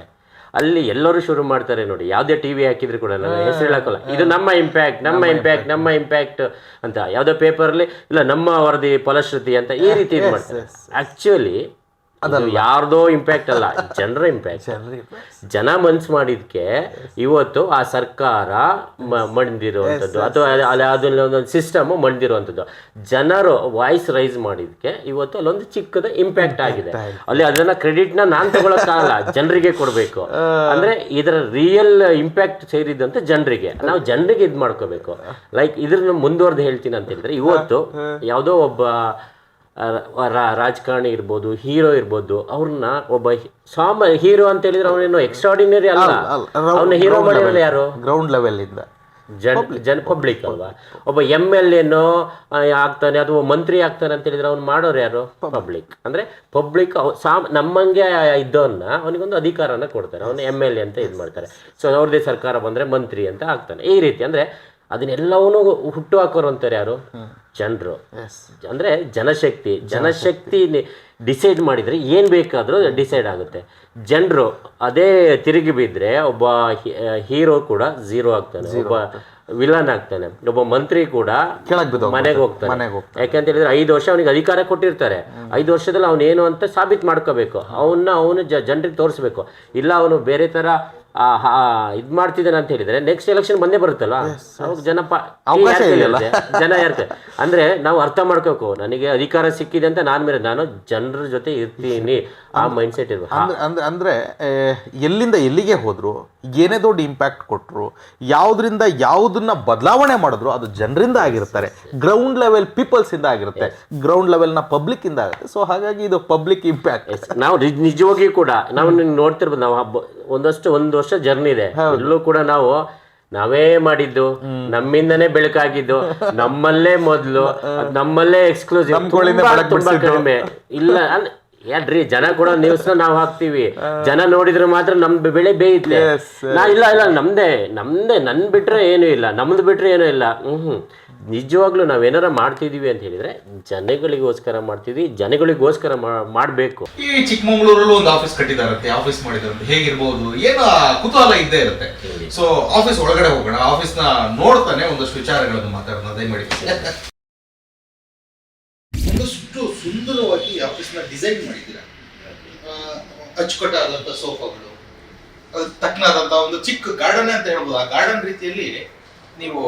ಅಲ್ಲಿ ಎಲ್ಲರೂ ಶುರು ಮಾಡ್ತಾರೆ ನೋಡಿ. ಯಾವುದೇ ಟಿವಿ ಹಾಕಿದ್ರು ಕೂಡ ನಾನು ಹೆಸರು ಹೇಳಕ್ಕಲ್ಲ. ಇದು ನಮ್ಮ ಇಂಪ್ಯಾಕ್ಟ್ ನಮ್ಮ ಇಂಪ್ಯಾಕ್ಟ್ ನಮ್ಮ ಇಂಪ್ಯಾಕ್ಟ್ ಅಂತ. ಯಾವುದೇ ಪೇಪರ್ ಅಲ್ಲಿ ಇಲ್ಲ ನಮ್ಮ ವರದಿ ಫಲಶ್ರುತಿ ಅಂತ ಈ ರೀತಿ ಇದು ಮಾಡ್ತಾರೆ. ಆಕ್ಚುಲಿ ಅದು ಯಾರ್ದೋ ಇಂಪ್ಯಾಕ್ಟ್ ಅಲ್ಲ ಜನರ ಇಂಪ್ಯಾಕ್ಟ್ ಜನ ಮನ್ಸು ಮಾಡಿದ್ಕೆ ಇವತ್ತು ಆ ಸರ್ಕಾರ ಮಂಡಿರುವಂಥದ್ದು ಅಥವಾ ಅಲ್ಲಿ- ಅದನ್ನ ಒಂದೊಂದು ಸಿಸ್ಟಮ್ ಮಂಡಿರುವಂಥದ್ದು ಜನರು ವಾಯ್ಸ್ ರೈಸ್ ಮಾಡಿದ್ಕೆ ಇವತ್ತು ಅಲ್ಲೊಂದು ಚಿಕ್ಕದ ಇಂಪ್ಯಾಕ್ಟ್ ಆಗಿದೆ. ಅಲ್ಲಿ ಅದನ್ನ ಕ್ರೆಡಿಟ್ನ ನಾನ್ ತಗೊಳಕ್ಕಾಗಲ್ಲ ಜನರಿಗೆ ಕೊಡಬೇಕು. ಅಂದ್ರೆ ಇದರ ರಿಯಲ್ ಇಂಪ್ಯಾಕ್ಟ್ ಸೇರಿದಂತ ಜನರಿಗೆ. ನಾವು ಜನರಿಗೆ ಇದು ಮಾಡ್ಕೋಬೇಕು. ಲೈಕ್ ಇದ್ರ ಮುಂದುವರೆದು ಹೇಳ್ತೀನಿ ಅಂತ ಹೇಳಿದ್ರೆ ಇವತ್ತು ಯಾವುದೋ ಒಬ್ಬ ರಾಜಕಾರಣಿ ಇರ್ಬೋದು ಹೀರೋ ಇರ್ಬೋದು ಅವ್ರನ್ನ ಒಬ್ಬ ಸಾಮ ಹೀರೋ ಅಂತ ಹೇಳಿದ್ರೆ ಅವನೇನು ಎಕ್ಸ್ಟ್ರಾಡಿನರಿ ಅಲ್ಲ. ಅವನ ಹೀರೋ ಮಾಡಿರಲ್ಲ ಯಾರು? ಗ್ರೌಂಡ್ ಲೆವೆಲ್ ಇಂದ. ಜನ ಪಬ್ಲಿಕ್ ಅಲ್ವಾ? ಒಬ್ಬ ಎಂ ಎಲ್ ಎನೋ ಆಗ್ತಾನೆ ಅಥವಾ ಮಂತ್ರಿ ಆಗ್ತಾನೆ ಅಂತ ಹೇಳಿದ್ರೆ ಅವ್ನು ಮಾಡೋರು ಯಾರು? ಪಬ್ಲಿಕ್ ಅಂದ್ರೆ ಪಬ್ಲಿಕ್ ಸಾಮ್ ನಮ್ಮಂಗೆ ಇದ್ದವನ್ನ ಅವನಿಗೊಂದು ಅಧಿಕಾರನ ಕೊಡ್ತಾರೆ. ಅವನು ಎಂ ಎಲ್ ಎ ಅಂತ ಇದು ಮಾಡ್ತಾರೆ ಸೊ ಅವ್ರದೇ ಸರ್ಕಾರ ಬಂದ್ರೆ ಮಂತ್ರಿ ಅಂತ ಆಗ್ತಾನೆ. ಈ ರೀತಿ ಅಂದ್ರೆ ಅದನ್ನೆಲ್ಲವನ್ನೂ ಹುಟ್ಟು ಹಾಕೋರು ಅಂತಾರೆ ಯಾರು ಜನರು. ಅಂದ್ರೆ ಜನಶಕ್ತಿ ಜನಶಕ್ತಿ ಡಿಸೈಡ್ ಮಾಡಿದ್ರೆ ಏನು ಬೇಕಾದರೂ ಡಿಸೈಡ್ ಆಗುತ್ತೆ. ಜನರು ಅದೇ ತಿರುಗಿ ಬಿದ್ರೆ ಒಬ್ಬ ಹೀರೋ ಕೂಡ ಝೀರೋ ಆಗ್ತಾನೆ. ಒಬ್ಬ ವಿಲನ್ ಆಗ್ತಾನೆ. ಒಬ್ಬ ಮಂತ್ರಿ ಕೂಡ. ಮನೆಗೆ ಹೋಗ್ತಾನೆ. ಯಾಕೆ ಹೋಗ್ತಾನೆ. ಯಾಕಂತ ಹೇಳಿದ್ರೆ ಐದು ವರ್ಷ ಅವನಿಗೆ ಅಧಿಕಾರ ಕೊಟ್ಟಿರ್ತಾರೆ. ಐದು ವರ್ಷದಲ್ಲಿ ಅವನು ಏನು ಅಂತ ಸಾಬೀತು ಮಾಡ್ಕೋಬೇಕು. ಅವನ್ನ ಅವನು ಜನರಿಗೆ ತೋರಿಸ್ಬೇಕು. ಇಲ್ಲ ಅವನು ಬೇರೆ ಆ, ಇದ್ ಮಾಡ್ತಿದ್ದಾನೆ ಅಂತ ಹೇಳಿದ್ರೆ ನೆಕ್ಸ್ಟ್ ಎಲೆಕ್ಷನ್ ಬಂದೇ ಬರುತ್ತಲ್ಲ ಅವಾಗ ಜನ ಪ- ಅವಕಾಶ ಯಾರ್ ಇದೆಯಲ್ಲ? ಜನ ಯಾರ್ಕೆ ಅಂದ್ರೆ ನಾವು ಅರ್ಥ ಮಾಡ್ಕೋಬೇಕು ನನಗೆ ಅಧಿಕಾರ ಸಿಕ್ಕಿದೆ ಅಂತ ನಾನು ಮೇಲೆ ನಾನು ಜನರ ಜೊತೆ ಇರ್ತೀನಿ. ಆ ಮೈಂಡ್ ಸೆಟ್ ಇರ್ಬೇಕು. ಅಂದ್ರೆ ಅಂದ್ರೆ ಎಲ್ಲಿಂದ ಎಲ್ಲಿಗೆ ಹೋದ್ರು ಏನೇ ದೊಡ್ಡ ಇಂಪ್ಯಾಕ್ಟ್ ಕೊಟ್ಟರು ಯಾವುದರಿಂದ ಯಾವುದನ್ನ ಬದಲಾವಣೆ ಮಾಡಿದ್ರು ಅದು ಜನರಿಂದ ಆಗಿರ್ತಾರೆ. ಗ್ರೌಂಡ್ ಲೆವೆಲ್ ಪೀಪಲ್ಸ್ ಇಂದ ಆಗಿರುತ್ತೆ. ಗ್ರೌಂಡ್ ಲೆವೆಲ್ನ ಪಬ್ಲಿಕ್ ಇಂದ ಆಗುತ್ತೆ. ಸೊ ಹಾಗಾಗಿ ಇದು ಪಬ್ಲಿಕ್ ಇಂಪ್ಯಾಕ್ಟ್ ನಾವು ನಿಜವಾಗಿ ನಿಜವಾಗಿಯೂ ಕೂಡ ನಾವು ನೋಡ್ತಿರ್ಬೋದು ನಾವು ಒಂದಷ್ಟು ಒಂದು ವರ್ಷ ಜರ್ನಿ ಇದೆ. ಎಲ್ಲೂ ಕೂಡ ನಾವು ನಾವೇ ಮಾಡಿದ್ದು ನಮ್ಮಿಂದನೇ ಬೆಳಕಾಗಿದ್ದು ನಮ್ಮಲ್ಲೇ ಮೊದಲು ನಮ್ಮಲ್ಲೇ ಎಕ್ಸ್ಕ್ಲೂಸಿವ್ ತುಂಬಾ ಕಡಿಮೆ. ಇಲ್ಲ ಯಾಡ್ರಿ ಜನ ಕೂಡ ನ್ಯೂಸ್ ನಾವು ಹಾಕ್ತಿವಿ. ಜನ ನೋಡಿದ್ರೆ ಮಾತ್ರ ನಮ್ ಬೆಳೆ ಬೇಯುತ್ತೆ. ನಾ ಇಲ್ಲ ಇಲ್ಲ ನಮ್ದೇ ನಮ್ದೇ ನನ್ ಬಿಟ್ರೆ ಏನು ಇಲ್ಲ ನಮ್ದು ಬಿಟ್ರೆ ಏನೂ ಇಲ್ಲ. ಹ್ಮ್. ನಿಜವಾಗ್ಲೂ ನಾವೇನಾರ ಮಾಡ್ತಿದ್ದೀವಿ ಅಂತ ಹೇಳಿದ್ರೆ ಜನಗಳಿಗೋಸ್ಕರ ಮಾಡ್ತಿದ್ವಿ ಜನಗಳಿಗೋಸ್ಕರ ಮಾಡಬೇಕು. ಈ ಚಿಕ್ಕಮಂಗ್ಳೂರಲ್ಲೂ ಒಂದು ಆಫೀಸ್ ಕಟ್ಟಿದಾರಂತೆ ಆಫೀಸ್ ಮಾಡಿದಾರಂತೆ ಹೇಗಿರ್ಬೋದು? ಏನೋ ಕುತೂಹಲ ಇದ್ದೇ ಇರುತ್ತೆ? ಸೊ ಆಫೀಸ್ ಒಳಗಡೆ ಹೋಗೋಣ ಆಫೀಸ್ನ ನೋಡ್ತಾನೆ ಒಂದಷ್ಟು ವಿಚಾರಗಳನ್ನು ಮಾತಾಡೋಣ ದಯಮಾಡಿ ಒಂದಷ್ಟು ಸುಂದರವಾಗಿ ಆಫೀಸ್ನ ಆಫೀಸ್ನ ಡಿಸೈನ್ ಮಾಡಿದ್ದೀರಾ. ಅಚ್ಚುಕಟ್ಟಾದಂಥ ಅಚ್ಚುಕಟ್ಟಾದಂತ ಸೋಫಾಗಳು ಅದಕ್ಕೆ ತಕ್ಕನಾದಂತ ಒಂದು ಚಿಕ್ಕ ಗಾರ್ಡನ್ ಅಂತ ಹೇಳ್ಬೋದು. ಆ ಗಾರ್ಡನ್ ರೀತಿಯಲ್ಲಿ ನೀವು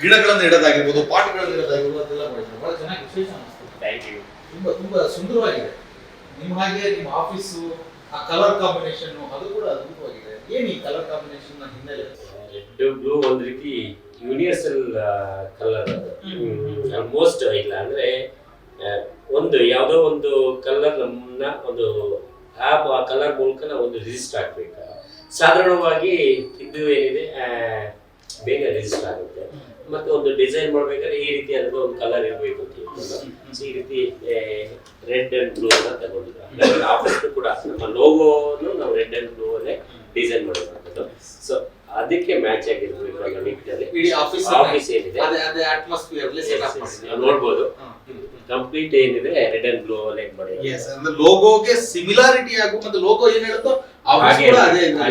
ಗಿಡಗಳನ್ನು ಇಡೋದಾಗಿರ್ಬೋದು ಪಾಟ್ಗಳನ್ನು ಇಡೋದಾಗಿರ್ಬೋದು ಅದೆಲ್ಲ ಮಾಡಿದ್ರು. ಬಹಳ ಚೆನ್ನಾಗಿ ವಿಶೇಷ ಅನಿಸ್ತು. ತುಂಬ ತುಂಬಾ ಸುಂದರವಾಗಿದೆ. ನಿಮ್ಮ ಹಾಗೆ ನಿಮ್ಮ ಆಫೀಸು ಆ ಕಲರ್ ಕಾಂಬಿನೇಷನ್ ಅದು ಕೂಡ ಅದ್ಭುತವಾಗಿದೆ. ಏನು ಈ ಕಲರ್ ಕಾಂಬಿನೇಷನ್ನ ಹಿನ್ನೆಲೆ? ರೆಡ್ ಬ್ಲೂ ಒಂದು ರೀತಿ ಯೂನಿವರ್ಸಲ್ ಕಲರ್ ಆಲ್ಮೋಸ್ಟ್ ಇಲ್ಲ. ಅಂದ್ರೆ ಒಂದು ಯಾವುದೋ ಒಂದು ಕಲರ್ ನಮ್ಮನ್ನ ಒಂದು ಆಪ್ ಆ ಕಲರ್ ಮೂಲಕ ನಾವು ಒಂದು ರಿಜಿಸ್ಟರ್ ಆಗ್ಬೇಕು. ಸಾಧಾರಣವಾಗಿ ಇದು ಏನಿದೆ ಬೇಗ ರಿಜಿಸ್ಟರ್ ಆಗುತ್ತೆ. ಮತ್ತೆ ಒಂದು ಡಿಸೈನ್ ಮಾಡ್ಬೇಕಾದ್ರೆ ಈ ರೀತಿ ಅದು ಒಂದು ಕಲರ್ ಇರಬೇಕು ಅಂತ ಹೇಳ್ಕೊಂಡು ಈ ರೀತಿ ರೆಡ್ ಅಂಡ್ ಬ್ಲೂ ಅನ್ನ ತಗೊಂಡಿದ್ದಾರೆ. ಆಫೀಸ್ ಕೂಡ ನಮ್ಮ ಲೋಗೋನು ನಾವು ರೆಡ್ ಅಂಡ್ ಬ್ಲೂ ಅಲ್ಲೇ ಡಿಸೈನ್ ಮಾಡಿರುವಂಥದ್ದು ಸೊ ಅದಕ್ಕೆ ಮ್ಯಾಚ್ ಆಗಿರ್ಬೇಕು ಅನ್ನೋ ನಿಟ್ಟಿನಲ್ಲಿ ಆಫೀಸ್ ಆಫೀಸ್ ಏನಿದೆ? ನೋಡ್ಬೋದು. ಕಂಪ್ಲೀಟ್ ಏನಿದೆ ರೆಡ್ ಅಂಡ್ ಬ್ಲೂ ಅಲ್ಲೇ ಅಂದ್ರೆ ಲೋಗೋಗೆ ಸಿಮಿಲಾರಿಟಿ ಆಗು ಮತ್ತೆ ಲೋಗೋ ಏನ್ ಹೇಳುತ್ತೋ ಅದೇ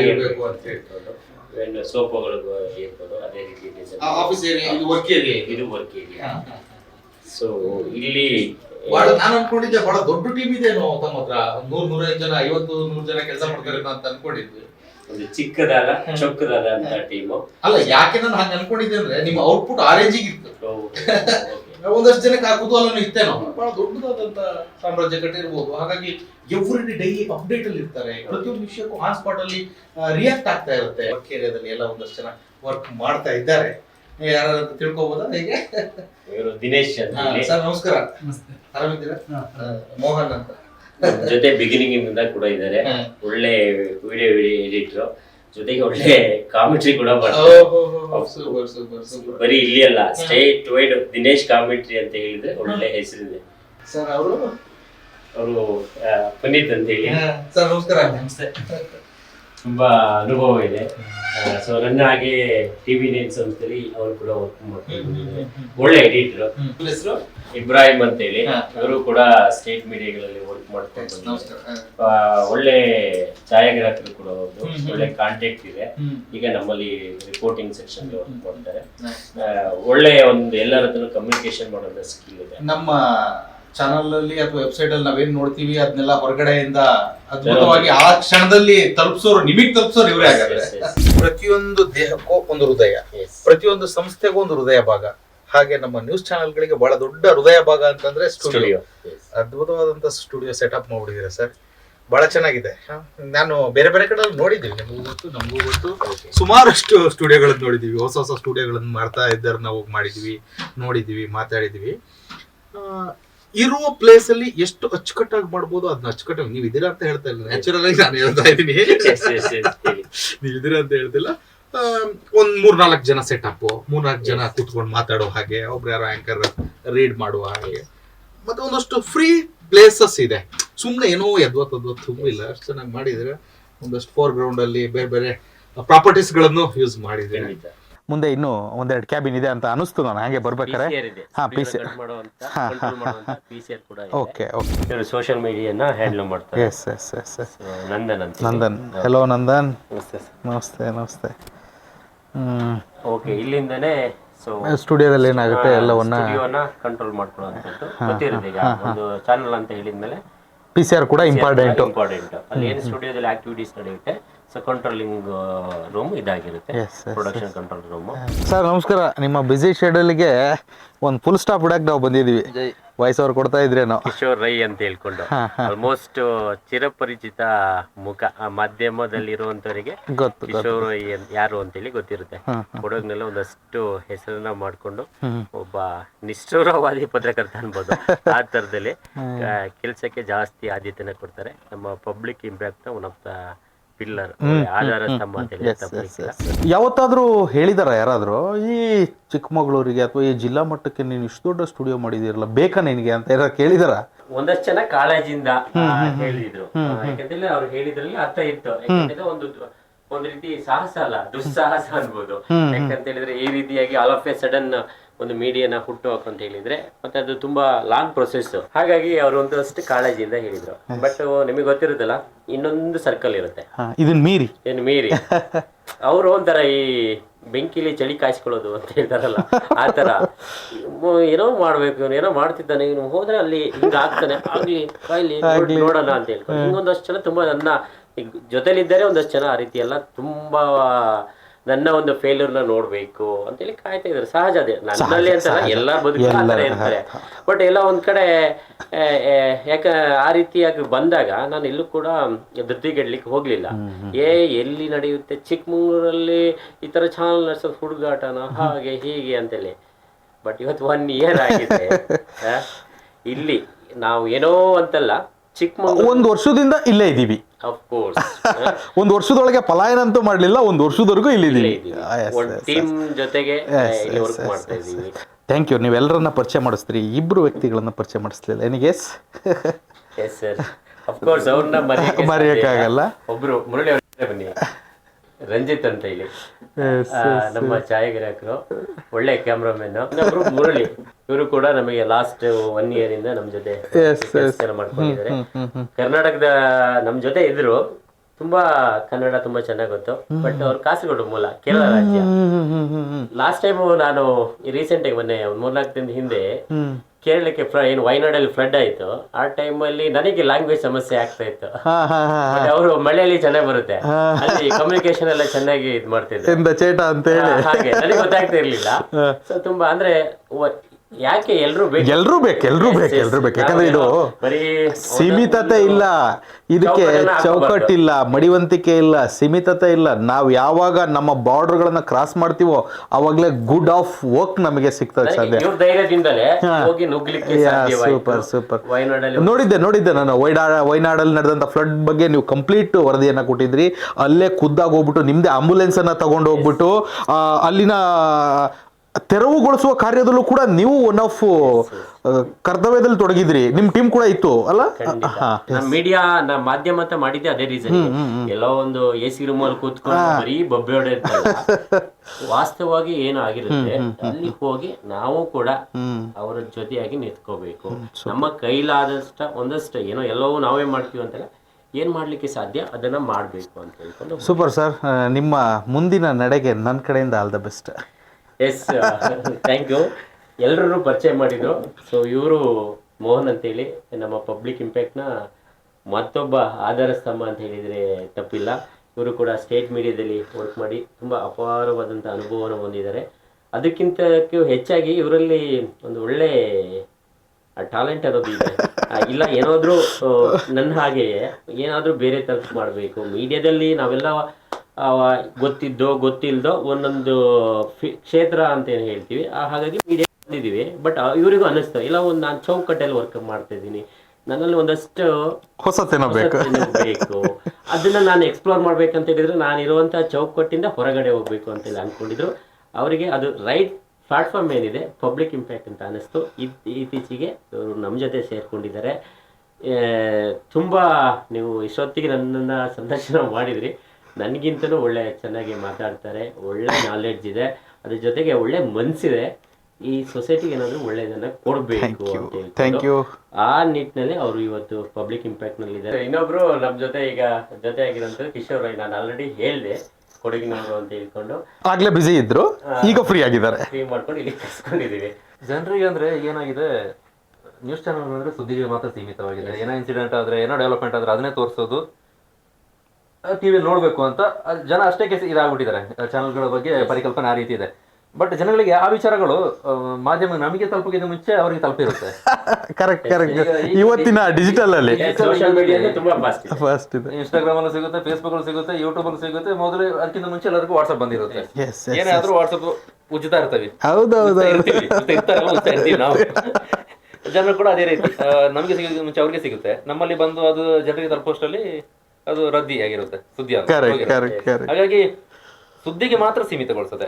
ಇರಬೇಕು ಅಂತ ಹೇಳಿ And ಸೋಫಾಗಳು ಇರ್ಬೋದು ಅದೇ ರೀತಿ ಡಿಸೈನ್ ಆಫೀಸ್ ಏರಿಯಾ ಇದು ವರ್ಕ್ ಏರಿಯಾ ಇದು? ವರ್ಕ್ ಏರಿಯಾ ಸೊ ಇಲ್ಲಿ ಬಹಳ ನಾನು ಅನ್ಕೊಂಡಿದ್ದೆ ಬಹಳ ದೊಡ್ಡ ಟೀಮ್ ಇದೆ ತಮ್ಮ ಹತ್ರ. ನೂರ್ ನೂರೈದು ಜನ ಐವತ್ತು ನೂರು ಜನ ಕೆಲಸ ಮಾಡ್ತಾರೆ ಅಂತ ಅನ್ಕೊಂಡಿದ್ವಿ ಒಂದು ಚಿಕ್ಕದಾದ ಚೊಕ್ಕದಾದ ಅಂತ ಟೀಮು ಅಲ್ಲ ಯಾಕೆ ನಾನು ಹಂಗೆ ಅನ್ಕೊಂಡಿದ್ದೆ ಅಂದ್ರೆ ನಿಮ್ಮ ಔಟ್ಪುಟ್ ಆರೇಂಜ್ ಇತ್ತು ಒಂದಷ್ಟು ಜನಕ್ಕೆ ಆ ಕುತೂಹಲನೂ ಇತ್ತೇನೋ ಬಹಳ ದೊಡ್ಡದಾದಂತ ಸಾಮ್ರಾಜ್ಯ ಕಟ್ಟಿರ್ಬೋದು. ಹಾಗಾಗಿ ಎವ್ರಿ ಡೈಲಿ ಅಪ್ಡೇಟ್ ಅಲ್ಲಿ ಇರ್ತಾರೆ. ಪ್ರತಿಯೊಂದು ವಿಷಯಕ್ಕೂ ಆನ್ ಸ್ಪಾಟ್ ಅಲ್ಲಿ ರಿಯಾಕ್ಟ್ ಆಗ್ತಾ ಇರುತ್ತೆ. ವರ್ಕ್ ಏರಿಯಾದಲ್ಲಿ ಎಲ್ಲ ಒಂದಷ್ಟು ಜನ ವರ್ಕ್ ಮಾಡ್ತಾ ಇದ್ದಾರೆ. ಯಾರು ತಿಳ್ಕೊಬೋದಾ ಹೇಗೆ? ಇವರು ದಿನೇಶ್ ಅಂತ ಸರ್ ನಮಸ್ಕಾರ. ಆರಾಮಿದ್ದೀರಾ? ಮೋಹನ್ ಅಂತ. ಜೊತೆ ಬಿಗಿನಿಂಗ್ ಇಂದ ಕೂಡ ಇದ್ದಾರೆ. ಒಳ್ಳೆ ವಿಡಿಯೋ ವಿಡಿಯೋ ಎಡಿಟರ್ ಜೊತೆಗೆ ಒಳ್ಳೆ ಕಾಮೆಂಟ್ರಿ ಕೂಡ ಮಾಡ್ತಾರೆ. ಸೂಪರ್ ಸೂಪರ್ ಸೂಪರ್ ಬರೀ ಇಲ್ಲಿ ಅಲ್ಲ ಸ್ಟೇಟ್ ವೈಡ್ ದಿನೇಶ್ ಕಾಮೆಂಟ್ರಿ ಅಂತ ಹೇಳಿದ್ರೆ ಒಳ್ಳೆ ಹೆಸರಿದೆ. ಸರ್ ಅವರು? ಅವರು ಪುನೀತ್ ಅಂತ ಹೇಳಿ. ಸರ್ ನಮಸ್ಕಾರ. ನಮಸ್ತೆ. ತುಂಬಾ ಅನುಭವ ಇದೆ. ಸೊ ನನ್ನ ಹಾಗೆ ಟಿವಿ ನೈನ್ ಸಂಸ್ಥೆಯಲ್ಲಿ ಅವ್ರು ಕೂಡ ವರ್ಕ್ ಮಾಡ್ತಾರೆ ಒಳ್ಳೆ ಎಡಿಟರ್ ಹೆಸರು? ಇಬ್ರಾಹಿಂ ಅಂತ ಹೇಳಿ ಇವರು ಕೂಡ ಸ್ಟೇಟ್ ಮೀಡಿಯಾಗಳಲ್ಲಿ ವರ್ಕ್ ಮಾಡ್ಕೊಂಡು ನಮಸ್ಕಾರ ಒಳ್ಳೆ ಛಾಯಾಗ್ರಾಹಕರು ಕೂಡ ಹೌದು. ಒಳ್ಳೆ ಕಾಂಟ್ಯಾಕ್ಟ್ ಇದೆ. ಈಗ ನಮ್ಮಲ್ಲಿ ರಿಪೋರ್ಟಿಂಗ್ ಸೆಕ್ಷನ್ ವರ್ಕ್ ಮಾಡ್ತಾರೆ. ಒಳ್ಳೆ ಒಂದು ಎಲ್ಲರ ಹತ್ರ ಕಮ್ಯುನಿಕೇಶನ್ ಮಾಡೋದ ಸ್ಕಿಲ್ ಇದೆ. ನಮ್ಮ ಚಾನಲ್ ಅಲ್ಲಿ ಅಥವಾ ವೆಬ್ಸೈಟ್ ಅಲ್ಲಿ ನಾವೇನ್ ನೋಡ್ತೀವಿ ಅದನ್ನೆಲ್ಲ ಹೊರಗಡೆಯಿಂದ ಅದ್ಭುತವಾಗಿ ಆ ಕ್ಷಣದಲ್ಲಿ ತಲುಪಿಸೋರು ನಿಮಗ್ ತಲುಪಿಸೋರು ಇವರೇ ಆಗಿದ್ದಾರೆ ಪ್ರತಿಯೊಂದು ದೇಹಕ್ಕೂ ಒಂದು ಹೃದಯ. ಪ್ರತಿಯೊಂದು ಸಂಸ್ಥೆಗೂ ಒಂದು ಹೃದಯ ಭಾಗ. ಹಾಗೆ ನಮ್ಮ ನ್ಯೂಸ್ ಚಾನೆಲ್ಗಳಿಗೆ ಬಹಳ ದೊಡ್ಡ ಹೃದಯ ಭಾಗ ಅಂತಂದ್ರೆ ಸ್ಟುಡಿಯೋ. ಅದ್ಭುತವಾದಂತ ಸ್ಟುಡಿಯೋ ಸೆಟಪ್ ಮಾಡ್ಬಿಟ್ಟಿದ್ದೀರಾ ಸರ್ ಬಹಳ ಚೆನ್ನಾಗಿದೆ. ನಾನು ಬೇರೆ ಬೇರೆ ಕಡೆ ನೋಡಿದ್ದೀವಿ ನಿಮಗೂ ಗೊತ್ತು ನಮಗೂ ಗೊತ್ತು. ಸುಮಾರಷ್ಟು ಸ್ಟುಡಿಯೋಗಳನ್ನು ನೋಡಿದ್ದೀವಿ ಹೊಸ ಹೊಸ ಸ್ಟುಡಿಯೋಗಳನ್ನು ಮಾಡ್ತಾ ಇದ್ದಾರೆ ನಾವು ಮಾಡಿದ್ವಿ ನೋಡಿದ್ದೀವಿ ಮಾತಾಡಿದ್ವಿ. ಆ, ಇರುವ ಪ್ಲೇಸ್ ಅಲ್ಲಿ ಎಷ್ಟು ಅಚ್ಚುಕಟ್ಟಾಗಿ ಮಾಡ್ಬೋದು ಅದನ್ನ ಅಚ್ಚುಕಟ್ಟಾಗಿ ನೀವು ಇದೀರಾ ಅಂತ ಹೇಳ್ತಾ ಇಲ್ಲ. ನ್ಯಾಚುರಲ್ ಆಗಿ ನಾನು ಹೇಳ್ತಾ ಇದ್ದೀನಿ. ನೀವು ಇದೀರಾ ಅಂತ ಹೇಳ್ತಿಲ್ಲ. ಒಂದ್ ಮೂರ್ನಾಲ್ಕು ಜನ ಸೆಟಪ್ ಮೂರ್ನಾಲ್ಕು ಜನ ಕೂತ್ಕೊಂಡು ಮಾತಾಡೋ ಹಾಗೆ ಒಬ್ರು ಯಾರೋ ಆಂಕರ್ ರೀಡ್ ಮಾಡುವ ಹಾಗೆ. ಮತ್ತೆ ಒಂದಷ್ಟು ಫ್ರೀ ಪ್ಲೇಸಸ್ ಇದೆ. ಸುಮ್ಮನೆ ಏನೋ ಎದ್ವತ್ ಅದ್ವತ್ ತುಂಬ ಇಲ್ಲ. ಅಷ್ಟು ಚೆನ್ನಾಗಿ ಮಾಡಿದ್ರೆ ಒಂದಷ್ಟು ಫೋರ್ ಗ್ರೌಂಡ್ ಅಲ್ಲಿ ಬೇರೆ ಬೇರೆ ಪ್ರಾಪರ್ಟೀಸ್ಗಳನ್ನು ಯೂಸ್ ಮಾಡಿದ್ರೆ. ಮುಂದೆ ಇನ್ನು ಒಂದೆರಡು ಕ್ಯಾಬಿನ್ ಇದೆ ಅಂತ ಅನಿಸ್ತು ನಾನು ಹಾಗೆ ಇದೆ. ಹಾ, P C. Okay okay social ಮೀಡಿಯಾನ handle ಮಾಡ್ತಾರೆ. Yes yes yes yes Nandan ಅಂತ ನಂದನ್. ಹೆಲೋ ನಂದನ್. ನಮಸ್ತೆ ನಮಸ್ತೆ. ಓಕೆ ಇಲ್ಲಿಂದನೇ ಸೊ ಸ್ಟುಡಿಯೋದಲ್ಲಿ ಏನಾಗುತ್ತೆ ಎಲ್ಲವನ್ನ ಸ್ಟುಡಿಯೋನ ಕಂಟ್ರೋಲ್ ಮಾಡ್ಕೊಳ್ಳುವಂಥದ್ದು. ಗೊತ್ತಿರುತ್ತೆ ಈಗ ಒಂದು ಚಾನಲ್ ಅಂತ ಹೇಳಿದ್ಮೇಲೆ ಪಿ ಸಿ ಆರ್ ಕೂಡ ಇಂಪಾರ್ಟೆಂಟ್ ಇಂಪಾರ್ಟೆಂಟ್ ಅಲ್ಲಿ ಏನು ಸ್ಟುಡಿಯೋದಲ್ಲಿ ಆಕ್ಟಿವಿಟೀಸ್ ನಡೆಯುತ್ತೆ ಸೊ ಕಂಟ್ರೋಲಿಂಗ್ ರೂಮ್ ಇದಾಗಿರುತ್ತೆ. ಪ್ರೊಡಕ್ಷನ್ ಕಂಟ್ರೋಲ್ ರೂಮ್ ಸರ್ ನಮಸ್ಕಾರ. ನಿಮ್ಮ ಬ್ಯುಸಿ ಶೆಡ್ಯೂಲ್ಗೆ ಒಂದು ಫುಲ್ ಸ್ಟಾಪ್ ಬಿಡಕ್ಕೆ ನಾವು ಬಂದಿದ್ದೀವಿ. ವಯಸ್ಸವ್ರು ಕೊಡ್ತಾ ಇದ್ರೇನೋ? ಕಿಶೋರ್ ರೈ ಅಂತ ಹೇಳ್ಕೊಂಡು. ಆಲ್ಮೋಸ್ಟ್ ಚಿರಪರಿಚಿತ ಮುಖ ಆ ಮಾಧ್ಯಮದಲ್ಲಿರುವಂತವರಿಗೆ ಗೊತ್ತು ಕಿಶೋರ್ ರೈ ಅಂತ- ಯಾರು ಅಂತೇಳಿ ಗೊತ್ತಿರುತ್ತೆ. ಕೊಡೋಗ್ನೆಲ್ಲ ಒಂದಷ್ಟು ಹೆಸರನ್ನ ಮಾಡ್ಕೊಂಡು ಒಬ್ಬ ನಿಷ್ಠುರವಾದಿ ಪತ್ರಕರ್ತ ಅನ್ಬೋದು. ಆ ತರದಲ್ಲಿ ಕೆಲಸಕ್ಕೆ ಜಾಸ್ತಿ ಆದ್ಯತೆನ ಕೊಡ್ತಾರೆ. ನಮ್ಮ ಪಬ್ಲಿಕ್ ಇಂಪ್ಯಾಕ್ಟ್ನ ಒನ್ ಆಫ್ ದ ಪಿಲ್ಲರ್ ಆಧಾರ ಸ್ತಂಭ ಅಂತ. ಯಾವತ್ತಾದರೂ ಹೇಳಿದಾರ ಯಾರಾದ್ರೂ? ಈ ಚಿಕ್ಕಮಗಳೂರಿಗೆ ಅಥವಾ ಈ ಜಿಲ್ಲಾ ಮಟ್ಟಕ್ಕೆ ನೀನು ಇಷ್ಟು ದೊಡ್ಡ ಸ್ಟುಡಿಯೋ ಮಾಡಿದಿರಲ್ಲ ಬೇಕಾ ನಿನಗೆ ಅಂತ ಯಾರು ಕೇಳಿದಾರ? ಒಂದಷ್ಟು ಜನ ಕಾಳಜಿಯಿಂದ ಹೇಳಿದ್ರು. ಯಾಕಂದ್ರೆ ಅವ್ರು ಹೇಳಿದ್ರಲ್ಲಿ ಅರ್ಥ ಇತ್ತು. ಒಂದು ಒಂದ್ ರೀತಿ ಸಾಹಸ ಅಲ್ಲ ದುಸ್ಸಾಹಸ ಅನ್ಬೋದು. ಯಾಕಂತ ಹೇಳಿದ್ರೆ ಈ ರೀತಿಯಾಗಿ ಆಲ್ ಆಫ್ ಎ ಸಡನ್ ಒಂದು ಮೀಡಿಯಾನ ಹುಟ್ಟು ಅಂತ ಹೇಳಿದ್ರೆ ಮತ್ತೆ ಅದು ತುಂಬಾ ಲಾಂಗ್ ಪ್ರೊಸೆಸ್ ಹಾಗಾಗಿ ಅವರು ಒಂದಷ್ಟು ಕಾಳಜಿಯಿಂದ ಹೇಳಿದ್ರು. ಬಟ್ ನಿಮಗೆ ಗೊತ್ತಿರುತ್ತಲ್ಲ ಇನ್ನೊಂದು ಸರ್ಕಲ್ ಇರುತ್ತೆ. ಇದನ್ನ ಮೀರಿ. ಏನು ಮೀರಿ. ಅವರು ಒಂಥರ ಈ ಬೆಂಕಿಲಿ ಚಳಿ ಕಾಯಿಸ್ಕೊಳ್ಳೋದು ಅಂತ ಹೇಳ್ತಾರಲ್ಲ ಆ ತರ ಏನೋ ಮಾಡ್ಬೇಕು ಇವನು ಏನೋ ಮಾಡ್ತಿದ್ದಾನೆ ಇವನು ಹೋದ್ರೆ ಅಲ್ಲಿ ಹಿಂಗ ಆಗ್ತಾನೆ. ಆಗ್ಲಿ ಕಾಯ್ಲಿ ನೋಡ್- ನೋಡೋಣ ಅಂತ ಹೇಳ್ಕೊಂಡು. ಹಿಂಗೊಂದಷ್ಟು ಜನ ತುಂಬಾ ನನ್ನ ಜೊತೆಲಿದ್ದಾರೆ ಒಂದಷ್ಟು ಜನ ಆ ರೀತಿ ಎಲ್ಲ ತುಂಬಾ ನನ್ನ ಒಂದು ಫೇಲ್ಯೂರ್ನ ನೋಡ್ಬೇಕು ಅಂತೇಳಿ ಕಾಯ್ತಾ ಇದ್ದಾರೆ. ಸಹಜ ಅದೇ. ನನ್ನಲ್ಲಿ ಅಂತಲ್ಲ ಎಲ್ಲ ಬದುಕು ಆ ಇರ್ತಾರೆ. ಬಟ್ ಎಲ್ಲ ಒಂದ್ ಕಡೆ ಯಾಕ ಆ ರೀತಿಯಾಗಿ ಬಂದಾಗ ನಾನು ಎಲ್ಲೂ ಕೂಡ ಧೃತಿಗೆಡ್ಲಿಕ್ಕೆ ಹೋಗ್ಲಿಲ್ಲ. ಏ ಎಲ್ಲಿ ನಡೆಯುತ್ತೆ ಚಿಕ್ಕಮಂಗ್ಳೂರಲ್ಲಿ ಈ ತರ ಚಾನಲ್ ನಡೆಸೋದು ಹುಡುಗಾಟನ? ಹಾಗೆ ಹೀಗೆ ಅಂತೇಳಿ. ಬಟ್ ಇವತ್ತು ಒನ್ ಇಯರ್ ಆಗಿದೆ. ಇಲ್ಲಿ ನಾವು ಏನೋ ಅಂತಲ್ಲ ಚಿಕ್ಕಮಂಗ್ಳೂರು ಒಂದು ವರ್ಷದಿಂದ ಇಲ್ಲೇ ಇದ್ದೀವಿ. ಒಂದು ವರ್ಷದೊಳಗೆ ಪಲಾಯನ ಅಂತೂ ಮಾಡಲಿಲ್ಲ ಒಂದು ವರ್ಷದವರೆಗೂ ಇಲ್ಲಿದ್ದೀವಿ ಟೀಮ್ ಜೊತೆಗೆ ಥ್ಯಾಂಕ್ ಯು ನೀವೆಲ್ಲರನ್ನ ಪರಿಚಯ ಮಾಡಿಸ್ತೀರಿ. ಇಬ್ಬರು ವ್ಯಕ್ತಿಗಳನ್ನ ಪರಿಚಯ ಮಾಡಿಸ್ಲಿಲ್ಲ. ನನಗೆ ಎಸ್ ಮರೆಯಕ್ಕಾಗಲ್ಲ. ಒಬ್ರು ಮುರಳಿ ಬನ್ನಿ. ರಂಜಿತ್ ಅಂತ ಇಲ್ಲಿ. ನಮ್ಮ ಛಾಯಾಗ್ರಾಹಕರು ಒಳ್ಳೆ ಕ್ಯಾಮ್ರಾಮನ್ ಇನ್ನೊಬ್ರು ಮುರಳಿ. ಇವರು ಕೂಡ ನಮಗೆ ಲಾಸ್ಟ್ ಒನ್ ಇಯರ್ ಇಂದ ನಮ್ಮ ಜೊತೆ ಮಾಡ್ಕೊಂಡಿದ್ದಾರೆ. ಕರ್ನಾಟಕದ ನಮ್ಮ ಜೊತೆ ಇದ್ರು. ತುಂಬಾ ಕನ್ನಡ ತುಂಬಾ ಚೆನ್ನಾಗಿ ಗೊತ್ತು. ಬಟ್ ಅವ್ರು ಕಾಸರಗೋಡು ಮೂಲ ಕೇರಳ ರಾಜ್ಯ. ಲಾಸ್ಟ್ ಟೈಮ್ ನಾನು ರೀಸೆಂಟ್ ಆಗಿ ಮೊನ್ನೆ ಒಂದ್ ಮೂರ್ನಾಲ್ಕು ದಿನ ಹಿಂದೆ ಕೇರಳಕ್ಕೆ ಏನು ವಯನಾಡಲ್ಲಿ ಫ್ಲಡ್ ಆಯ್ತು. ಆ ಟೈಮಲ್ಲಿ ನನಗೆ ಲ್ಯಾಂಗ್ವೇಜ್ ಸಮಸ್ಯೆ ಆಗ್ತಾ ಇತ್ತು. ಅವರು ಮಳೆಯಲ್ಲಿ ಚೆನ್ನಾಗಿ ಬರುತ್ತೆ. ಅಲ್ಲಿ ಕಮ್ಯುನಿಕೇಶನ್ ಎಲ್ಲ ಚೆನ್ನಾಗಿ ಇದ್ ಮಾಡ್ತಿದ್ರು. ಹಾಗೆ. ನನಗೆ ಗೊತ್ತಾಗ್ತಾ ಇರ್ಲಿಲ್ಲ. ಸೊ ತುಂಬಾ ಅಂದ್ರೆ ಯಾಕೆ ಎಲ್ಲರೂ ಬೇಕು? ಎಲ್ರೂ ಬೇಕು ಎಲ್ರೂ ಬೇಕು ಎಲ್ರೂ ಬೇಕು. ಯಾಕಂದ್ರೆ ಇದು ಸೀಮಿತತೆ ಇಲ್ಲ. ಇದಕ್ಕೆ ಚೌಕಟ್ಟು ಇಲ್ಲ ಚೌಕಟ್ಟಿಲ್ಲ ಮಡಿವಂತಿಕೆ ಇಲ್ಲ ಸೀಮಿತತೆ ಇಲ್ಲ. ನಾವು ಯಾವಾಗ ನಮ್ಮ ಬಾರ್ಡರ್ಗಳನ್ನ ಕ್ರಾಸ್ ಮಾಡ್ತೀವೋ ಅವಾಗಲೇ ಗುಡ್ ಆಫ್ ವರ್ಕ್ ನಮಗೆ ಸಿಗ್ತದೆ ಸಾಧ್ಯ. ಸೂಪರ್ ಸೂಪರ್ ನೋಡಿದ್ದೆ ನೋಡಿದ್ದೆ ನಾನು. ವೈನಾಡ ವೈನಾಡಲ್ಲಿ ನಡೆದಂತ ಫ್ಲಡ್ ಬಗ್ಗೆ ನೀವು ಕಂಪ್ಲೀಟ್ ವರದಿಯನ್ನ ಕೊಟ್ಟಿದ್ರಿ. ಅಲ್ಲೇ ಖುದ್ದಾಗಿ ಹೋಗ್ಬಿಟ್ಟು ನಿಮ್ದೇ ಆಂಬುಲೆನ್ಸ್ ಅನ್ನ ತಗೊಂಡು ಹೋಗ್ಬಿಟ್ಟು ಅಲ್ಲಿನ ತೆರವುಗೊಳಿಸುವ ಕಾರ್ಯದಲ್ಲೂ ಕೂಡ ನೀವು ಒನ್ ಆಫ್ ಕರ್ತವ್ಯದಲ್ಲಿ ತೊಡಗಿದ್ರಿ ನಿಮ್ ಟೀಮ್ ಕೂಡ ಇತ್ತು ಅಲ್ಲ. ಮೀಡಿಯಾ ನಮ್ಮ ಮಾಧ್ಯಮ ಅಂತ ಮಾಡಿದ್ದೆ ಅದೇ ರೀಸನ್ ಎಲ್ಲೋ ಒಂದು ಎ ಸಿ ರೂಮ್ ಅಲ್ಲಿ ಕೂತ್ಕೊಂಡು ಬರೀ ಬೊಬ್ಬೆ ಹೊಡೆಯುತ್ತಲ್ಲ ವಾಸ್ತವವಾಗಿ ಏನು ಆಗಿರುತ್ತೆ. ಅಲ್ಲಿ ಹೋಗಿ ನಾವು ಕೂಡ ಅವರ ಜೊತೆಯಾಗಿ ನಿಂತ್ಕೋಬೇಕು. ನಮ್ಮ ಕೈಲಾದಷ್ಟ ಒಂದಷ್ಟು ಏನೋ ಎಲ್ಲವೂ ನಾವೇ ಮಾಡ್ತೀವಿ ಅಂತಲ್ಲ ಏನ್ ಮಾಡ್ಲಿಕ್ಕೆ ಸಾಧ್ಯ? ಅದನ್ನ ಮಾಡ್ಬೇಕು ಅಂತ ಹೇಳ್ಕೊಂಡು ಸೂಪರ್ ಸರ್. ನಿಮ್ಮ ಮುಂದಿನ ನಡೆಗೆ ನನ್ನ ಕಡೆಯಿಂದ all the best. Yes thank you ಎಲ್ಲರೂ ಪರಿಚಯ ಮಾಡಿದ್ರು ಸೊ ಇವರು ಮೋಹನ್ ಅಂತೇಳಿ. ನಮ್ಮ ಪಬ್ಲಿಕ್ ಇಂಪ್ಯಾಕ್ಟ್ನ ಮತ್ತೊಬ್ಬ ಆಧಾರ ಸ್ತಂಭ ಅಂತ ಹೇಳಿದರೆ ತಪ್ಪಿಲ್ಲ. ಇವರು ಕೂಡ ಸ್ಟೇಟ್ ಮೀಡಿಯಾದಲ್ಲಿ ವರ್ಕ್ ಮಾಡಿ ತುಂಬ ಅಪಾರವಾದಂಥ ಅನುಭವವನ್ನು ಹೊಂದಿದ್ದಾರೆ. ಅದಕ್ಕಿಂತ ಹೆಚ್ಚಾಗಿ ಇವರಲ್ಲಿ ಒಂದು ಒಳ್ಳೆ ಟ್ಯಾಲೆಂಟ್ ಅನ್ನೋದು ಇದೆ. ಇಲ್ಲ, ಏನಾದರೂ ನನ್ನ ಹಾಗೆಯೇ ಏನಾದರೂ ಬೇರೆ ಥರದ್ದು ಮಾಡಬೇಕು. ಮೀಡಿಯಾದಲ್ಲಿ ನಾವೆಲ್ಲ ಗೊತ್ತಿದ್ದೋ ಗೊತ್ತಿಲ್ಲದೋ ಒಂದೊಂದು ಫಿ- ಕ್ಷೇತ್ರ ಅಂತ ಏನು ಹೇಳ್ತೀವಿ. ಆ, ಹಾಗಾಗಿ ಮೀಡಿಯಾ ಬಂದಿದ್ದೀವಿ. ಬಟ್ ಇವರಿಗೂ ಅನ್ನಿಸ್ತು ಇಲ್ಲ. ಒಂದು ನಾನು ಚೌಕಟ್ಟಲ್ಲಿ ವರ್ಕ್ ಮಾಡ್ತಾ ಇದ್ದೀನಿ. ನನ್ನಲ್ಲಿ ಒಂದಷ್ಟು ಹೊಸತೇನೋ ಬೇಕು. ಅದನ್ನ ನಾನು ಎಕ್ಸ್ಪ್ಲೋರ್ ಮಾಡ್ಬೇಕಂತ ಹೇಳಿದ್ರೆ ನಾನು ಇರುವಂತಹ ಚೌಕಟ್ಟಿಂದ ಹೊರಗಡೆ ಹೋಗ್ಬೇಕು ಅಂತೇಳಿ ಅನ್ಕೊಂಡಿದ್ರು. ಅವರಿಗೆ ಅದು ರೈಟ್ ಪ್ಲಾಟ್ಫಾರ್ಮ್ ಏನಿದೆ ಪಬ್ಲಿಕ್ ಇಂಪ್ಯಾಕ್ಟ್ ಅಂತ ಅನಿಸ್ತು ಇತ್- ಇತ್ತೀಚೆಗೆ ಇವರು ನಮ್ಮ ಜೊತೆ ಸೇರ್ಕೊಂಡಿದ್ದಾರೆ. ತುಂಬಾ ನೀವು ಇಷ್ಟೊತ್ತಿಗೆ ನನ್ನನ್ನು ಸಂದರ್ಶನ ಮಾಡಿದ್ರಿ. ನನಗಿಂತಲೂ ಒಳ್ಳೆ ಚೆನ್ನಾಗಿ ಮಾತಾಡ್ತಾರೆ ಒಳ್ಳೆ ನಾಲೆಡ್ಜ್ ಇದೆ. ಅದ್ರ ಜೊತೆಗೆ ಒಳ್ಳೆ ಮನ್ಸಿದೆ. ಈ ಸೊಸೈಟಿಗೆ ಏನಾದರೂ ಒಳ್ಳೆಯದನ್ನ ಕೊಡಬೇಕು ಅಂತ ಹೇಳ್ಕೊಂಡು ಥ್ಯಾಂಕ್ ಯು ಆ ನಿಟ್ಟಿನಲ್ಲಿ ಅವರು ಇವತ್ತು ಪಬ್ಲಿಕ್ ಇಂಪ್ಯಾಕ್ಟ್ನಲ್ಲಿ ಇದ್ದಾರೆ ಇನ್ನೊಬ್ರು ನಮ್ಮ ಜೊತೆ ಈಗ ಜೊತೆ ಆಗಿರೋಂಥ ಕಿಶೋರ್ ರೈ. ನಾನು ಆಲ್ರೆಡಿ ಹೇಳಿದೆ ಕೊಡಗಿನವರು ಅಂತ ಹೇಳ್ಕೊಂಡು. ಆಗ್ಲೇ ಬಿಸಿ ಇದ್ರು. ಈಗ ಫ್ರೀ ಆಗಿದ್ದಾರೆ. ಫ್ರೀ ಮಾಡ್ಕೊಂಡು ಇಲ್ಲಿ ಕರ್ಸ್ಕೊಂಡಿದ್ದೀವಿ ಜನರಿಗೆ ಅಂದ್ರೆ ಏನಾಗಿದೆ ನ್ಯೂಸ್ ಚಾನಲ್ ಅಂದ್ರೆ ಸುದ್ದಿಗೆ ಮಾತ್ರ ಸೀಮಿತವಾಗಿದೆ. ಏನೋ ಇನ್ಸಿಡೆಂಟ್ ಆದ್ರೆ ಏನೋ ಡೆವಲಪ್ಮೆಂಟ್ ಆದ್ರೆ ಅದನ್ನೇ ತೋರಿಸೋದು. ಟಿವಿ ನೋಡ್ಬೇಕು ಅಂತ ಜನ ಅಷ್ಟೇ ಕೇಸ್ ಇದಾಗ್ಬಿಟ್ಟಿದ್ದಾರೆ. ಚಾನಲ್ಗಳ ಬಗ್ಗೆ ಪರಿಕಲ್ಪನೆ ಆ ರೀತಿ ಇದೆ. ಬಟ್ ಜನಗಳಿಗೆ ಆ ವಿಚಾರಗಳು ಮಾಧ್ಯಮ ನಮಗೆ ತಲುಪಿದ ಮುಂಚೆ ಅವರಿಗೆ ತಲುಪಿರುತ್ತೆ. ಕರೆಕ್ಟ್ ಕರೆಕ್ಟ್ ಇವತ್ತಿನ ಡಿಜಿಟಲ್ ಅಲ್ಲಿ. ಸೋಶಿಯಲ್ ಮೀಡಿಯಾ ತುಂಬಾ ಫಾಸ್ಟ್ ಇದೆ. ಇನ್ಸ್ಟಾಗ್ರಾಮ್ ಅಲ್ಲೂ ಸಿಗುತ್ತೆ ಫೇಸ್ಬುಕ್ ಅಲ್ಲೂ ಸಿಗುತ್ತೆ ಯೂಟ್ಯೂಬ್ ಅಲ್ಲಿ ಸಿಗುತ್ತೆ ಮೊದಲು ಅದಕ್ಕಿಂತ ಮುಂಚೆ ಎಲ್ಲರಿಗೂ ವಾಟ್ಸ್ಆಪ್ ಬಂದಿರುತ್ತೆ. ಏನಾದ್ರೂ ವಾಟ್ಸ್ಆಪ್ ಉಚಿತ ಇರ್ತವೆ. ಹೌದೌದು. ಜನರು ಕೂಡ ಅದೇ ರೀತಿ. ನಮಗೆ ಸಿಗೋದಕ್ಕಿಂತ ಮುಂಚೆ ಅವ್ರಿಗೆ ಸಿಗುತ್ತೆ. ನಮ್ಮಲ್ಲಿ ಬಂದು ಅದು ಜನರಿಗೆ ತಲುಪೋಷ್ಟರಲ್ಲಿ ಅದು ರದ್ದಿ ಆಗಿರುತ್ತೆ ಸುದ್ದಿ ಅಂತ ಹೋಗಿರುತ್ತೆ. ಹಾಗಾಗಿ ಸುದ್ದಿಗೆ ಮಾತ್ರ ಸೀಮಿತಗೊಳಿಸುತ್ತೆ.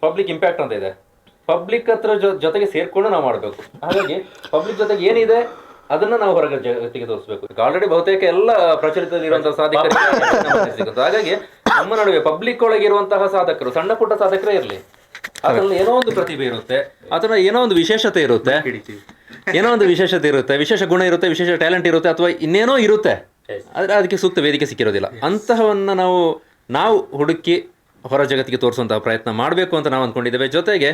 ಪಬ್ಲಿಕ್ ಇಂಪ್ಯಾಕ್ಟ್ ಅಂತ ಇದೆ. ಪಬ್ಲಿಕ್ ಹತ್ರ ಜೊ- ಜೊತೆಗೆ ಸೇರ್ಕೊಂಡು ನಾವು ಮಾಡಬೇಕು. ಹಾಗಾಗಿ ಪಬ್ಲಿಕ್ ಜೊತೆಗೆ ಏನಿದೆ ಅದನ್ನ ನಾವು ಹೊರಗೆ ಜಗತ್ತಿಗೆ ತೋರಿಸಬೇಕು. ಆಲ್ರೆಡಿ ಬಹುತೇಕ ಎಲ್ಲ ಪ್ರಚಲಿತದಲ್ಲಿರುವಂತಹ ಸಾಧಕರಿಗೆ ನಮಗೆ ಸಿಗುತ್ತೆ. ಹಾಗಾಗಿ ನಮ್ಮ ನಡುವೆ ಪಬ್ಲಿಕ್ ಒಳಗೆ ಇರುವಂತಹ ಸಾಧಕರು ಸಣ್ಣ ಪುಟ್ಟ ಸಾಧಕರೇ ಇರಲಿ. ಅದರಲ್ಲಿ ಏನೋ ಒಂದು ಪ್ರತಿಭೆ ಇರುತ್ತೆ ಅಥವಾ ಏನೋ ಒಂದು ವಿಶೇಷತೆ ಇರುತ್ತೆ. ಏನೋ ಒಂದು ವಿಶೇಷತೆ ಇರುತ್ತೆ ವಿಶೇಷ ಗುಣ ಇರುತ್ತೆ ವಿಶೇಷ ಟ್ಯಾಲೆಂಟ್ ಇರುತ್ತೆ ಅಥವಾ ಇನ್ನೇನೋ ಇರುತ್ತೆ. ಆದ್ರೆ ಅದಕ್ಕೆ ಸೂಕ್ತ ವೇದಿಕೆ ಸಿಕ್ಕಿರೋದಿಲ್ಲ. ಅಂತಹವನ್ನು ನಾವು ನಾವು ಹುಡುಕಿ ಹೊರ ಜಗತ್ತಿಗೆ ತೋರಿಸುವಂತಹ ಪ್ರಯತ್ನ ಮಾಡಬೇಕು ಅಂತ ನಾವು ಅಂದ್ಕೊಂಡಿದ್ದೇವೆ ಜೊತೆಗೆ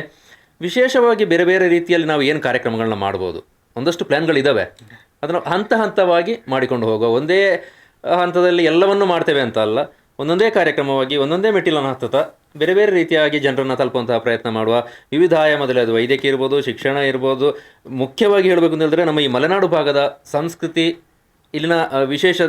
ವಿಶೇಷವಾಗಿ ಬೇರೆ ಬೇರೆ ರೀತಿಯಲ್ಲಿ ನಾವು ಏನು ಕಾರ್ಯಕ್ರಮಗಳನ್ನ ಮಾಡ್ಬೋದು. ಒಂದಷ್ಟು ಪ್ಲ್ಯಾನ್ಗಳಿದ್ದಾವೆ ಅದನ್ನು ಹಂತ ಹಂತವಾಗಿ ಮಾಡಿಕೊಂಡು ಹೋಗುವ. ಒಂದೇ ಹಂತದಲ್ಲಿ ಎಲ್ಲವನ್ನೂ ಮಾಡ್ತೇವೆ ಅಂತ ಅಲ್ಲ. ಒಂದೊಂದೇ ಕಾರ್ಯಕ್ರಮವಾಗಿ ಒಂದೊಂದೇ ಮೆಟ್ಟಿಲನ್ನು ಹತ್ತುತ್ತಾ ಬೇರೆ ಬೇರೆ ರೀತಿಯಾಗಿ ಜನರನ್ನು ತಲುಪುವಂತಹ ಪ್ರಯತ್ನ ಮಾಡುವ. ವಿವಿಧ ಆಯಾಮದಲ್ಲಿ ಅದು ವೈದ್ಯಕೀಯ ಇರ್ಬೋದು ಶಿಕ್ಷಣ ಇರ್ಬೋದು. ಮುಖ್ಯವಾಗಿ ಹೇಳಬೇಕು ಅಂತ ಹೇಳಿದ್ರೆ ನಮ್ಮ ಈ ಮಲೆನಾಡು ಭಾಗದ ಸಂಸ್ಕೃತಿ ಇಲ್ಲಿನ ವಿಶೇಷ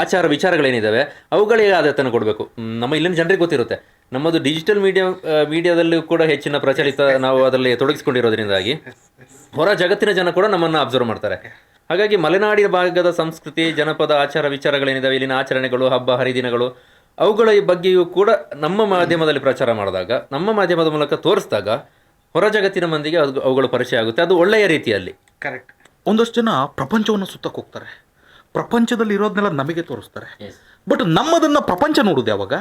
ಆಚಾರ ವಿಚಾರಗಳೇನಿದ್ದಾವೆ ಅವುಗಳಿಗೆ ಆದ್ಯತೆಯನ್ನು ಕೊಡಬೇಕು. ನಮ್ಮ ಇಲ್ಲಿನ ಜನರಿಗೆ ಗೊತ್ತಿರುತ್ತೆ. ನಮ್ಮದು ಡಿಜಿಟಲ್ ಮೀಡಿಯಾ ಮೀಡಿಯಾದಲ್ಲೂ ಕೂಡ ಹೆಚ್ಚಿನ ಪ್ರಚಲಿತ ನಾವು ಅದರಲ್ಲಿ ತೊಡಗಿಸ್ಕೊಂಡಿರೋದ್ರಿಂದಾಗಿ ಹೊರ ಜಗತ್ತಿನ ಜನ ಕೂಡ ನಮ್ಮನ್ನು ಅಬ್ಸರ್ವ್ ಮಾಡ್ತಾರೆ. ಹಾಗಾಗಿ ಮಲೆನಾಡಿನ ಭಾಗದ ಸಂಸ್ಕೃತಿ, ಜನಪದ ಆಚಾರ ವಿಚಾರಗಳೇನಿದ್ದಾವೆ ಇಲ್ಲಿನ ಆಚರಣೆಗಳು, ಹಬ್ಬ, ಹರಿದಿನಗಳು, ಅವುಗಳ ಬಗ್ಗೆಯೂ ಕೂಡ ನಮ್ಮ ಮಾಧ್ಯಮದಲ್ಲಿ ಪ್ರಚಾರ ಮಾಡಿದಾಗ, ನಮ್ಮ ಮಾಧ್ಯಮದ ಮೂಲಕ ತೋರಿಸಿದಾಗ ಹೊರ ಜಗತ್ತಿನ ಮಂದಿಗೆ ಅದು, ಅವುಗಳು ಪರಿಚಯ ಆಗುತ್ತೆ. ಅದು ಒಳ್ಳೆಯ ರೀತಿಯಲ್ಲಿ. ಕರೆಕ್ಟ್ ಒಂದಷ್ಟು ಜನ ಪ್ರಪಂಚವನ್ನು ಸುತ್ತಕ್ಕೆ ಹೋಗ್ತಾರೆ ಪ್ರಪಂಚದಲ್ಲಿ ಇರೋದನ್ನೆಲ್ಲ ನಮಗೆ ತೋರಿಸ್ತಾರೆ. ಬಟ್ ನಮ್ಮದನ್ನ ಪ್ರಪಂಚ ನೋಡೋದು ಯಾವಾಗ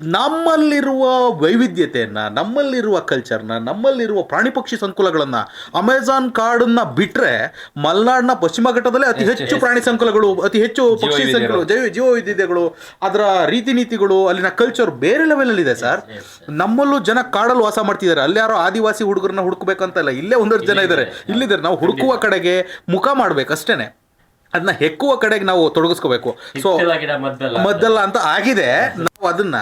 ನಮ್ಮಲ್ಲಿರುವ ವೈವಿಧ್ಯತೆಯನ್ನ ನಮ್ಮಲ್ಲಿರುವ ಕಲ್ಚರ್ನ ನಮ್ಮಲ್ಲಿರುವ ಪ್ರಾಣಿ ಪಕ್ಷಿ ಸಂಕುಲಗಳನ್ನ ಅಮೆಜಾನ್ ಕಾಡನ್ನ ಬಿಟ್ರೆ ಮಲ್ನಾಡ್ನ ಪಶ್ಚಿಮ ಘಟ್ಟದಲ್ಲೇ ಅತಿ ಹೆಚ್ಚು ಪ್ರಾಣಿ ಸಂಕುಲಗಳು ಅತಿ ಹೆಚ್ಚು ಪಕ್ಷಿ ಸಂಕುಲ ಜೈವ ಜೀವ ವೈವಿಧ್ಯತೆಗಳು ಅದರ ರೀತಿ ನೀತಿಗಳು ಅಲ್ಲಿನ ಕಲ್ಚರ್ ಬೇರೆ ಲೆವೆಲಲ್ಲಿದೆ ಇದೆ ಸರ್ ನಮ್ಮಲ್ಲೂ ಜನ ಕಾಡಲ್ಲಿ ವಾಸ ಮಾಡ್ತಿದ್ದಾರೆ. ಅಲ್ಲಿ ಯಾರೋ ಆದಿವಾಸಿ ಹುಡುಗರನ್ನ ಹುಡುಕ್ಬೇಕಂತ ಇಲ್ಲ ಇಲ್ಲೇ ಒಂದಷ್ಟು ಜನ ಇದ್ದಾರೆ. ಇಲ್ಲಿದ್ದಾರೆ. ನಾವು ಹುಡುಕುವ ಕಡೆಗೆ ಮುಖ ಮಾಡ್ಬೇಕು ಅಷ್ಟೇನೆ ಅದನ್ನ ಹೆಕ್ಕುವ ಕಡೆಗೆ ನಾವು ತೊಡಗಿಸ್ಕೋಬೇಕು. ಸೊ ಮದ್ದಲ್ಲ ಅಂತ ಆಗಿದೆ. ಅದನ್ನ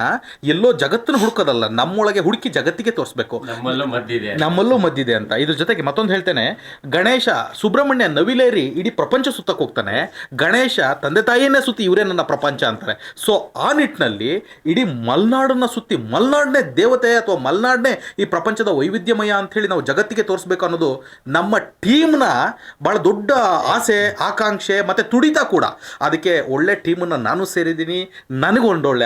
ಎಲ್ಲೋ ಜಗತ್ತನ್ನ ಹುಡುಕೋದಲ್ಲ ನಮ್ಮೊಳಗೆ ಹುಡುಕಿ ಜಗತ್ತಿಗೆ ತೋರಿಸ್ಬೇಕು. ನಮ್ಮಲ್ಲೂ ಮದ್ದಿದೆ ನಮ್ಮಲ್ಲೂ ಮದ್ದಿದೆ ಅಂತ. ಇದ್ರ ಜೊತೆಗೆ ಮತ್ತೊಂದು ಹೇಳ್ತೇನೆ ಗಣೇಶ ಸುಬ್ರಹ್ಮಣ್ಯ ನವಿಲೇರಿ ಇಡೀ ಪ್ರಪಂಚ ಸುತ್ತಕ್ಕೆ ಹೋಗ್ತಾನೆ. ಗಣೇಶ ತಂದೆ ತಾಯಿಯನ್ನೇ ಸುತ್ತಿ ಇವರೇ ನನ್ನ ಪ್ರಪಂಚ ಅಂತಾರೆ. ಸೊ ಆ ನಿಟ್ಟಿನಲ್ಲಿ ಇಡೀ ಮಲ್ನಾಡನ್ನ ಸುತ್ತಿ ಮಲ್ನಾಡನೇ ದೇವತೆ ಅಥವಾ ಮಲ್ನಾಡನೇ ಈ ಪ್ರಪಂಚದ ವೈವಿಧ್ಯಮಯ ಅಂತ ಹೇಳಿ ನಾವು ಜಗತ್ತಿಗೆ ತೋರಿಸ್ಬೇಕು ಅನ್ನೋದು ನಮ್ಮ ಟೀಮ್ನ ಬಹಳ ದೊಡ್ಡ ಆಸೆ ಆಕಾಂಕ್ಷೆ ಮತ್ತೆ ತುಡಿತ ಕೂಡ. ಅದಕ್ಕೆ ಒಳ್ಳೆ ಟೀಮನ್ನ ನಾನು ಸೇರಿದ್ದೀನಿ ನನಗೂ ಒಂದೊಳ್ಳೆ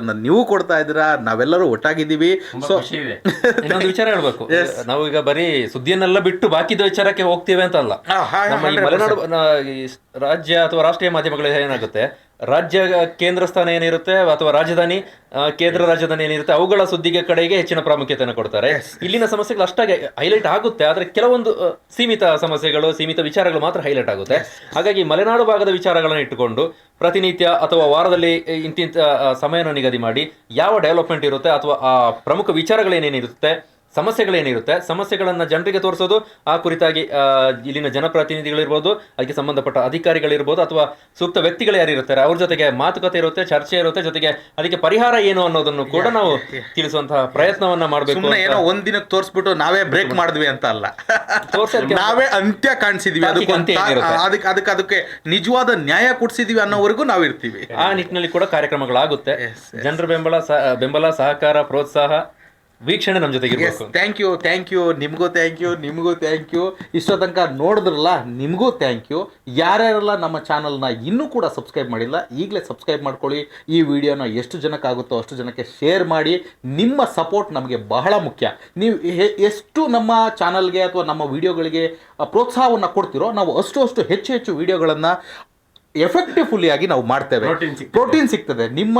ಅವಕಾಶಗಳನ್ನ ನೀವು ಕೊಡ್ತಾ ಇದ್ದೀರಾ? ನಾವೆಲ್ಲರೂ ಒಟ್ಟಾಗಿದ್ದೀವಿ. ಸೊ ಖುಷಿ ಇದೆ. ಇನ್ನೊಂದು ವಿಚಾರ ಹೇಳ್ಬೇಕು. ನಾವು ಈಗ ಬರೀ ಸುದ್ದಿಯನ್ನೆಲ್ಲ ಬಿಟ್ಟು ಬಾಕಿದ ವಿಚಾರಕ್ಕೆ ಹೋಗ್ತೀವಿ ಅಂತ ಅಲ್ಲ ನಮ್ಮ ಈ ಮಲೆನಾಡು ಈ ರಾಜ್ಯ ಅಥವಾ ರಾಷ್ಟ್ರೀಯ ಮಾಧ್ಯಮಗಳು ಏನಾಗುತ್ತೆ? ರಾಜ್ಯ ಕೇಂದ್ರ ಸ್ಥಾನ ಏನಿರುತ್ತೆ ಅಥವಾ ರಾಜಧಾನಿ ಕೇಂದ್ರ ರಾಜಧಾನಿ ಏನಿರುತ್ತೆ ಅವುಗಳ ಸುದ್ದಿಗೆ ಕಡೆಗೆ ಹೆಚ್ಚಿನ ಪ್ರಾಮುಖ್ಯತೆಯನ್ನು ಕೊಡ್ತಾರೆ. ಇಲ್ಲಿನ ಸಮಸ್ಯೆಗಳು ಅಷ್ಟಾಗಿ ಹೈಲೈಟ್ ಆಗುತ್ತೆ ಆದರೆ ಕೆಲವೊಂದು ಸೀಮಿತ ಸಮಸ್ಯೆಗಳು ಸೀಮಿತ ವಿಚಾರಗಳು ಮಾತ್ರ ಹೈಲೈಟ್ ಆಗುತ್ತೆ. ಹಾಗಾಗಿ ಮಲೆನಾಡು ಭಾಗದ ವಿಚಾರಗಳನ್ನು ಇಟ್ಟುಕೊಂಡು ಪ್ರತಿನಿತ್ಯ ಅಥವಾ ವಾರದಲ್ಲಿ ಇಂತಿಂತ ಸಮಯವನ್ನು ಸಮಯನ ನಿಗದಿ ಮಾಡಿ ಯಾವ ಡೆವಲಪ್ಮೆಂಟ್ ಇರುತ್ತೆ ಅಥವಾ ಆ ಪ್ರಮುಖ ವಿಚಾರಗಳೇನೇನಿರುತ್ತೆ ಸಮಸ್ಯೆಗಳೇನಿರುತ್ತೆ? ಸಮಸ್ಯೆಗಳನ್ನು ಜನರಿಗೆ ತೋರಿಸೋದು ಆ ಕುರಿತಾಗಿ ಇಲ್ಲಿನ ಜನಪ್ರತಿನಿಧಿಗಳಿರ್ಬೋದು ಅದಕ್ಕೆ ಸಂಬಂಧಪಟ್ಟ ಅಧಿಕಾರಿಗಳಿರ್ಬೋದು ಅಥವಾ ಸೂಕ್ತ ವ್ಯಕ್ತಿಗಳು ಯಾರು ಇರ್ತಾರೆ ಅವ್ರ ಜೊತೆಗೆ ಮಾತುಕತೆ ಇರುತ್ತೆ ಚರ್ಚೆ ಇರುತ್ತೆ ಜೊತೆಗೆ ಅದಕ್ಕೆ ಪರಿಹಾರ ಏನು ಅನ್ನೋದನ್ನು ಕೂಡ ನಾವು ತಿಳಿಸುವಂತಹ ಪ್ರಯತ್ನವನ್ನ ಮಾಡಬೇಕು ಏನೋ ಒಂದ್ ದಿನಕ್ಕೆ ತೋರಿಸ್ಬಿಟ್ಟು ನಾವೇ ಬ್ರೇಕ್ ಮಾಡಿದ್ವಿ ಅಂತ ಅಲ್ಲ. ನಾವೇ ಅಂತ್ಯ ಕಾಣಿಸಿದ್ವಿ ಅದಕ್ಕೆ? ಅದಕ್ಕೆ ಅದಕ್ಕೆ ನಿಜವಾದ ನ್ಯಾಯ ಕೊಡಿಸಿದ್ವಿ ಅನ್ನೋವರೆಗೂ ನಾವು ಇರ್ತೀವಿ. ಆ ನಿಟ್ಟಿನಲ್ಲಿ ಕೂಡ ಕಾರ್ಯಕ್ರಮಗಳಾಗುತ್ತೆ. ಜನರ ಬೆಂಬಲ ಬೆಂಬಲ ಸಹಕಾರ ಪ್ರೋತ್ಸಾಹ ವೀಕ್ಷಣೆ ನಮ್ಮ ಜೊತೆಗೆ ಥ್ಯಾಂಕ್ ಯು ಥ್ಯಾಂಕ್ ಯು ನಿಮಗೂ ಥ್ಯಾಂಕ್ ಯು ನಿಮಗೂ ಥ್ಯಾಂಕ್ ಯು ಇಷ್ಟೋ ತನಕ ನೋಡಿದ್ರಲ್ಲ, ನಿಮಗೂ ಥ್ಯಾಂಕ್ ಯು ಯಾರ್ಯಾರೆಲ್ಲ ನಮ್ಮ ಚಾನಲ್ನ ಇನ್ನೂ ಕೂಡ ಸಬ್ಸ್ಕ್ರೈಬ್ ಮಾಡಿಲ್ಲ, ಈಗಲೇ ಸಬ್ಸ್ಕ್ರೈಬ್ ಮಾಡ್ಕೊಳ್ಳಿ. ಈ ವಿಡಿಯೋನ ಎಷ್ಟು ಜನಕ್ಕಾಗುತ್ತೋ ಅಷ್ಟು ಜನಕ್ಕೆ ಶೇರ್ ಮಾಡಿ. ನಿಮ್ಮ ಸಪೋರ್ಟ್ ನಮಗೆ ಬಹಳ ಮುಖ್ಯ. ನೀವು ಎಷ್ಟು ನಮ್ಮ ಚಾನಲ್ಗೆ ಅಥವಾ ನಮ್ಮ ವಿಡಿಯೋಗಳಿಗೆ ಪ್ರೋತ್ಸಾಹವನ್ನು ಕೊಡ್ತೀರೋ, ನಾವು ಅಷ್ಟು ಅಷ್ಟು ಹೆಚ್ಚು ಹೆಚ್ಚು ವಿಡಿಯೋಗಳನ್ನು ಎಫೆಕ್ಟಿವ್ಫುಲ್ಲಿ ಆಗಿ ನಾವು ಮಾಡ್ತೇವೆ. ಪ್ರೋಟೀನ್ ಸಿಗ್ತದೆ. ನಿಮ್ಮ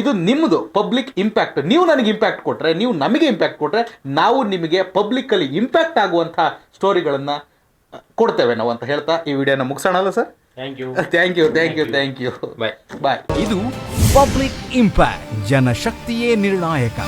ಇದು ನಿಮ್ಮದು ಪಬ್ಲಿಕ್ ಇಂಪ್ಯಾಕ್ಟ್ ನೀವು ನನಗೆ ಇಂಪ್ಯಾಕ್ಟ್ ಕೊಟ್ಟರೆ ನೀವು ನಮಗೆ ಇಂಪ್ಯಾಕ್ಟ್ ಕೊಟ್ಟರೆ ನಾವು ನಿಮಗೆ ಪಬ್ಲಿಕ್ಕಲ್ಲಿ ಇಂಪ್ಯಾಕ್ಟ್ ಆಗುವಂಥ ಸ್ಟೋರಿಗಳನ್ನು ಕೊಡ್ತೇವೆ ನಾವು ಅಂತ ಹೇಳ್ತಾ ಈ ವಿಡಿಯೋನ ಮುಗಿಸೋಣಲ್ಲ sir? Thank you thank you thank you thank you bye bye ಇದು ಪಬ್ಲಿಕ್ ಇಂಪ್ಯಾಕ್ಟ್ ಜನಶಕ್ತಿಯೇ ನಿರ್ಣಾಯಕ.